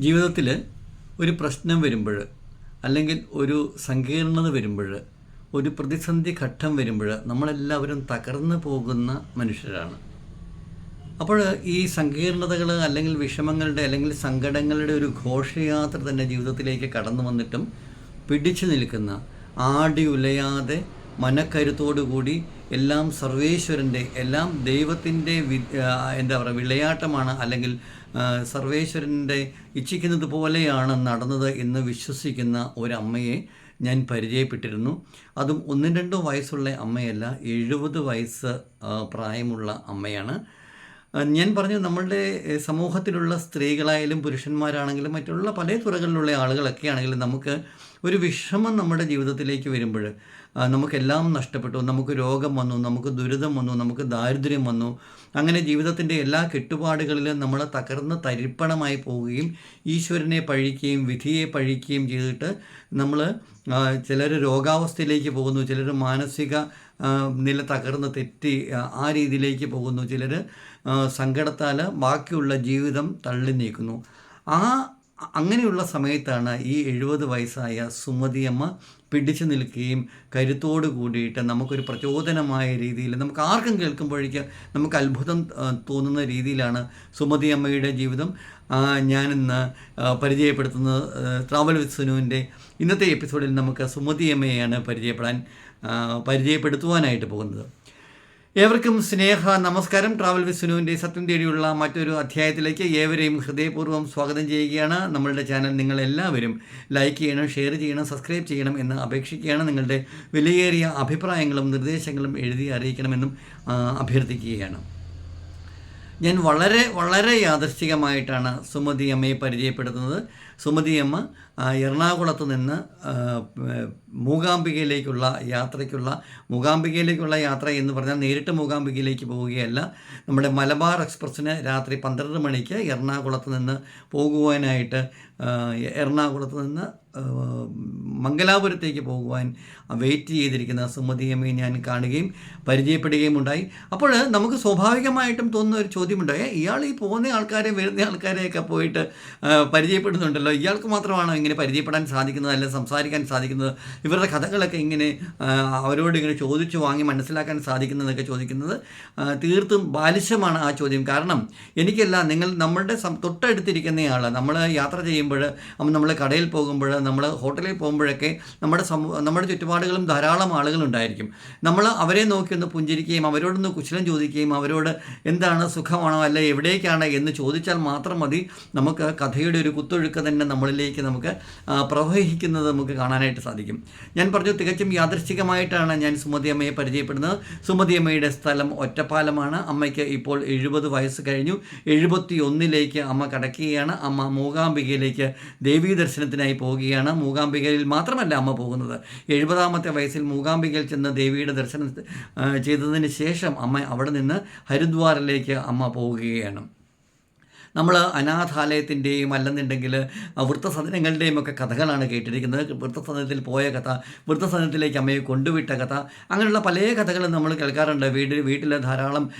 ജീവിതത്തിൽ ഒരു പ്രശ്നം വരുമ്പോൾ അല്ലെങ്കിൽ ഒരു സങ്കീർണത വരുമ്പോൾ ഒരു പ്രതിസന്ധി ഘട്ടം വരുമ്പോൾ നമ്മളെല്ലാവരും തകർന്നു പോകുന്ന മനുഷ്യരാണ്. അപ്പോൾ ഈ സങ്കീർണതകൾ അല്ലെങ്കിൽ വിഷമങ്ങളുടെ അല്ലെങ്കിൽ സങ്കടങ്ങളുടെ ഒരു ഘോഷയാത്ര തന്നെ ജീവിതത്തിലേക്ക് കടന്നു വന്നിട്ടും പിടിച്ചു നിൽക്കുന്ന ആടി ഉലയാതെ മനക്കരുത്തോടുകൂടി എല്ലാം സർവേശ്വരന്റെ എല്ലാം ദൈവത്തിന്റെ എന്താ പറയുക വിളയാട്ടമാണ് അല്ലെങ്കിൽ സർവേശ്വരന്റെ ഇച്ഛിക്കുന്നത് പോലെയാണ് നടന്നത് എന്ന് വിശ്വസിക്കുന്ന ഒരമ്മയെ ഞാൻ പരിചയപ്പെട്ടിരുന്നു. അതും ഒന്നും രണ്ടോ വയസ്സുള്ള അമ്മയല്ല എഴുപത് വയസ്സ് പ്രായമുള്ള അമ്മയാണ്. ഞാൻ പറഞ്ഞു നമ്മളുടെ സമൂഹത്തിലുള്ള സ്ത്രീകളായാലും പുരുഷന്മാരാണെങ്കിലും മറ്റുള്ള പല തുറകളിലുള്ള ആളുകളൊക്കെ ആണെങ്കിലും നമുക്ക് ഒരു വിഷമം നമ്മുടെ ജീവിതത്തിലേക്ക് വരുമ്പോൾ നമുക്കെല്ലാം നഷ്ടപ്പെട്ടു. നമുക്ക് രോഗം വന്നു നമുക്ക് ദുരിതം വന്നു നമുക്ക് ദാരിദ്ര്യം വന്നു. അങ്ങനെ ജീവിതത്തിന്റെ എല്ലാ കെട്ടുപാടുകളിലും നമ്മൾ തകർന്ന് തരിപ്പണമായി പോവുകയും ഈശ്വരനെ പഴിക്കുകയും വിധിയെ പഴിക്കുകയും ചെയ്തിട്ട് നമ്മൾ ചിലർ രോഗാവസ്ഥയിലേക്ക് പോകുന്നു ചിലർ മാനസിക നില തകർന്ന് തെറ്റി ആ രീതിയിലേക്ക് പോകുന്നു ചിലർ സങ്കടത്താൽ ബാക്കിയുള്ള ജീവിതം തള്ളി നീക്കുന്നു. ആ അങ്ങനെയുള്ള സമയത്താണ് ഈ എഴുപത് വയസ്സായ സുമതിയമ്മ പിടിച്ചു നിൽക്കുകയും കരുത്തോട് കൂടിയിട്ട് നമുക്കൊരു പ്രചോദനമായ രീതിയിൽ നമുക്ക് ആർക്കും കേൾക്കുമ്പോഴേക്ക് നമുക്ക് അത്ഭുതം തോന്നുന്ന രീതിയിലാണ് സുമതി അമ്മയുടെ ജീവിതം ഞാനിന്ന് പരിചയപ്പെടുത്തുന്നത് ട്രാവൽ വിത്ത് സുനുവിന്റെ ഇന്നത്തെ എപ്പിസോഡിൽ നമുക്ക് സുമതി അമ്മയെയാണ് പരിചയപ്പെടാൻ പരിചയപ്പെടുത്തുവാനായിട്ട് പോകുന്നത്. ഏവർക്കും സ്നേഹ നമസ്കാരം. ട്രാവൽ വിസ്നുവിന്റെ സുനുവിന്റെ സത്യം തേടിയുള്ള മറ്റൊരു അധ്യായത്തിലേക്ക് ഏവരെയും ഹൃദയപൂർവം സ്വാഗതം ചെയ്യുകയാണ്. നമ്മളുടെ ചാനൽ നിങ്ങളെല്ലാവരും ലൈക്ക് ചെയ്യണം ഷെയർ ചെയ്യണം സബ്സ്ക്രൈബ് ചെയ്യണം എന്ന് അപേക്ഷിക്കുകയാണ്. നിങ്ങളുടെ വിലയേറിയ അഭിപ്രായങ്ങളും നിർദ്ദേശങ്ങളും എഴുതി അറിയിക്കണമെന്നും അഭ്യർത്ഥിക്കുകയാണ്. ഞാൻ വളരെ വളരെ യാദർശികമായിട്ടാണ് സുമതി അമ്മയെ പരിചയപ്പെടുത്തുന്നത്. സുമതി അമ്മ എറണാകുളത്ത് നിന്ന് മൂകാംബികയിലേക്കുള്ള യാത്രയ്ക്കുള്ള മൂകാംബികയിലേക്കുള്ള യാത്ര എന്ന് പറഞ്ഞാൽ നേരിട്ട് മൂകാംബികയിലേക്ക് പോവുകയല്ല. നമ്മുടെ മലബാർ എക്സ്പ്രസ്സിന് രാത്രി പന്ത്രണ്ട് മണിക്ക് എറണാകുളത്ത് നിന്ന് പോകുവാനായിട്ട് എറണാകുളത്ത് നിന്ന് മംഗലാപുരത്തേക്ക് പോകുവാൻ വെയിറ്റ് ചെയ്തിരിക്കുന്ന സുമതിയമ്മയെ ഞാൻ കാണുകയും പരിചയപ്പെടുകയും ഉണ്ടായി. അപ്പോൾ നമുക്ക് സ്വാഭാവികമായിട്ടും തോന്നുന്ന ഒരു ചോദ്യമുണ്ടായി. ഇയാൾ ഈ പോകുന്ന ആൾക്കാരെ വരുന്ന ആൾക്കാരെയൊക്കെ പോയിട്ട് പരിചയപ്പെടുന്നുണ്ടല്ലോ. ഇയാൾക്ക് മാത്രമാണോ ഇങ്ങനെ പരിചയപ്പെടാൻ സാധിക്കുന്നത് അല്ലെങ്കിൽ സംസാരിക്കാൻ സാധിക്കുന്നത്? ഇവരുടെ കഥകളൊക്കെ ഇങ്ങനെ അവരോട് ഇങ്ങനെ ചോദിച്ചു വാങ്ങി മനസ്സിലാക്കാൻ സാധിക്കുന്നതൊക്കെ ചോദിക്കുന്നത് തീർത്തും ബാലിശമാണ് ആ ചോദ്യം. കാരണം എനിക്കല്ല നിങ്ങൾ നമ്മളുടെ തൊട്ടടുത്തിരിക്കുന്നയാൾ നമ്മൾ യാത്ര ചെയ്യുമ്പോൾ നമ്മൾ കടയിൽ പോകുമ്പോൾ നമ്മൾ ഹോട്ടലിൽ പോകുമ്പോഴൊക്കെ നമ്മുടെ സമൂഹ നമ്മുടെ ചുറ്റുപാടുകളും ധാരാളം ആളുകളുണ്ടായിരിക്കും. നമ്മൾ അവരെ നോക്കി ഒന്ന് പുഞ്ചിരിക്കുകയും അവരോടൊന്ന് കുശലം ചോദിക്കുകയും അവരോട് എന്താണ് സുഖമാണോ അല്ല എവിടേക്കാണ് എന്ന് ചോദിച്ചാൽ മാത്രം മതി നമുക്ക് കഥയുടെ ഒരു കുത്തൊഴുക്ക് തന്നെ നമ്മളിലേക്ക് നമുക്ക് പ്രവഹിക്കുന്നത് നമുക്ക് കാണാനായിട്ട് സാധിക്കും. ഞാൻ പറഞ്ഞു തികച്ചും യാദൃശ്ചികമായിട്ടാണ് ഞാൻ സുമതി അമ്മയെ പരിചയപ്പെടുന്നത്. സുമതി അമ്മയുടെ സ്ഥലം ഒറ്റപ്പാലമാണ്. അമ്മയ്ക്ക് ഇപ്പോൾ എഴുപത് വയസ്സ് കഴിഞ്ഞു. എഴുപത്തി ഒന്നിലേക്ക് അമ്മ കടക്കുകയാണ്. അമ്മ മൂകാംബികയിലേക്ക് ദേവീ ദർശനത്തിനായി പോവുകയാണ് മൂകാംബികയിൽ മാത്രമല്ല അമ്മ പോകുന്നത്. എഴുപതാമത്തെ വയസ്സിൽ മൂകാംബികയിൽ ചെന്ന് ദേവിയുടെ ദർശനം ചെയ്തതിന് ശേഷം അമ്മ അവിടെ നിന്ന് ഹരിദ്വാറിലേക്ക് അമ്മ പോവുകയാണ്. നമ്മൾ അനാഥാലയത്തിന്റെയും അല്ലെന്നുണ്ടെങ്കിൽ വൃത്തസദനങ്ങളുടെയും ഒക്കെ കഥകളാണ് കേട്ടിരിക്കുന്നത്. വൃത്തസദനത്തിൽ പോയ കഥ വൃത്തസദനത്തിലേക്ക് അമ്മയെ കൊണ്ടുവിട്ട കഥ അങ്ങനെയുള്ള പല കഥകളും നമ്മൾ കേൾക്കാറുണ്ട്. വീട് വീട്ടിലെ ധാരാളം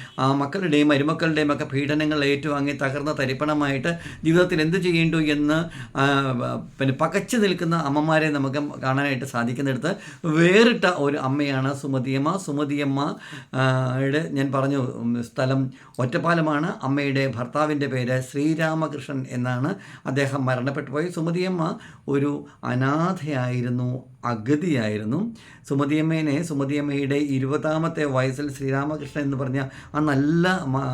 മക്കളുടെയും മരുമക്കളുടെയും ഒക്കെ പീഡനങ്ങൾ ഏറ്റുവാങ്ങി തകർന്ന തരിപ്പണമായിട്ട് ജീവിതത്തിൽ എന്ത് ചെയ്യേണ്ടു എന്ന് പിന്നെ പകച്ചു നിൽക്കുന്ന അമ്മമാരെ നമുക്ക് കാണാനായിട്ട് സാധിക്കുന്നിടത്ത് വേറിട്ട ഒരു അമ്മയാണ് സുമതിയമ്മ. സുമതിയമ്മ യുടെ ഞാൻ പറഞ്ഞു സ്ഥലം ഒറ്റപ്പാലമാണ്. അമ്മയുടെ ഭർത്താവിന്റെ പേര് ശ്രീരാമകൃഷ്ണൻ എന്നാണ് അദ്ദേഹം മരണപ്പെട്ടു. പോയി സുമതിയമ്മ ഒരു അനാഥയായിരുന്നു. അഗതിയായിരുന്നു. സുമതിയമ്മേനെ സുമതിയമ്മയുടെ ഇരുപതാമത്തെ വയസ്സിൽ ശ്രീരാമകൃഷ്ണൻ എന്ന് പറഞ്ഞ ആ നല്ല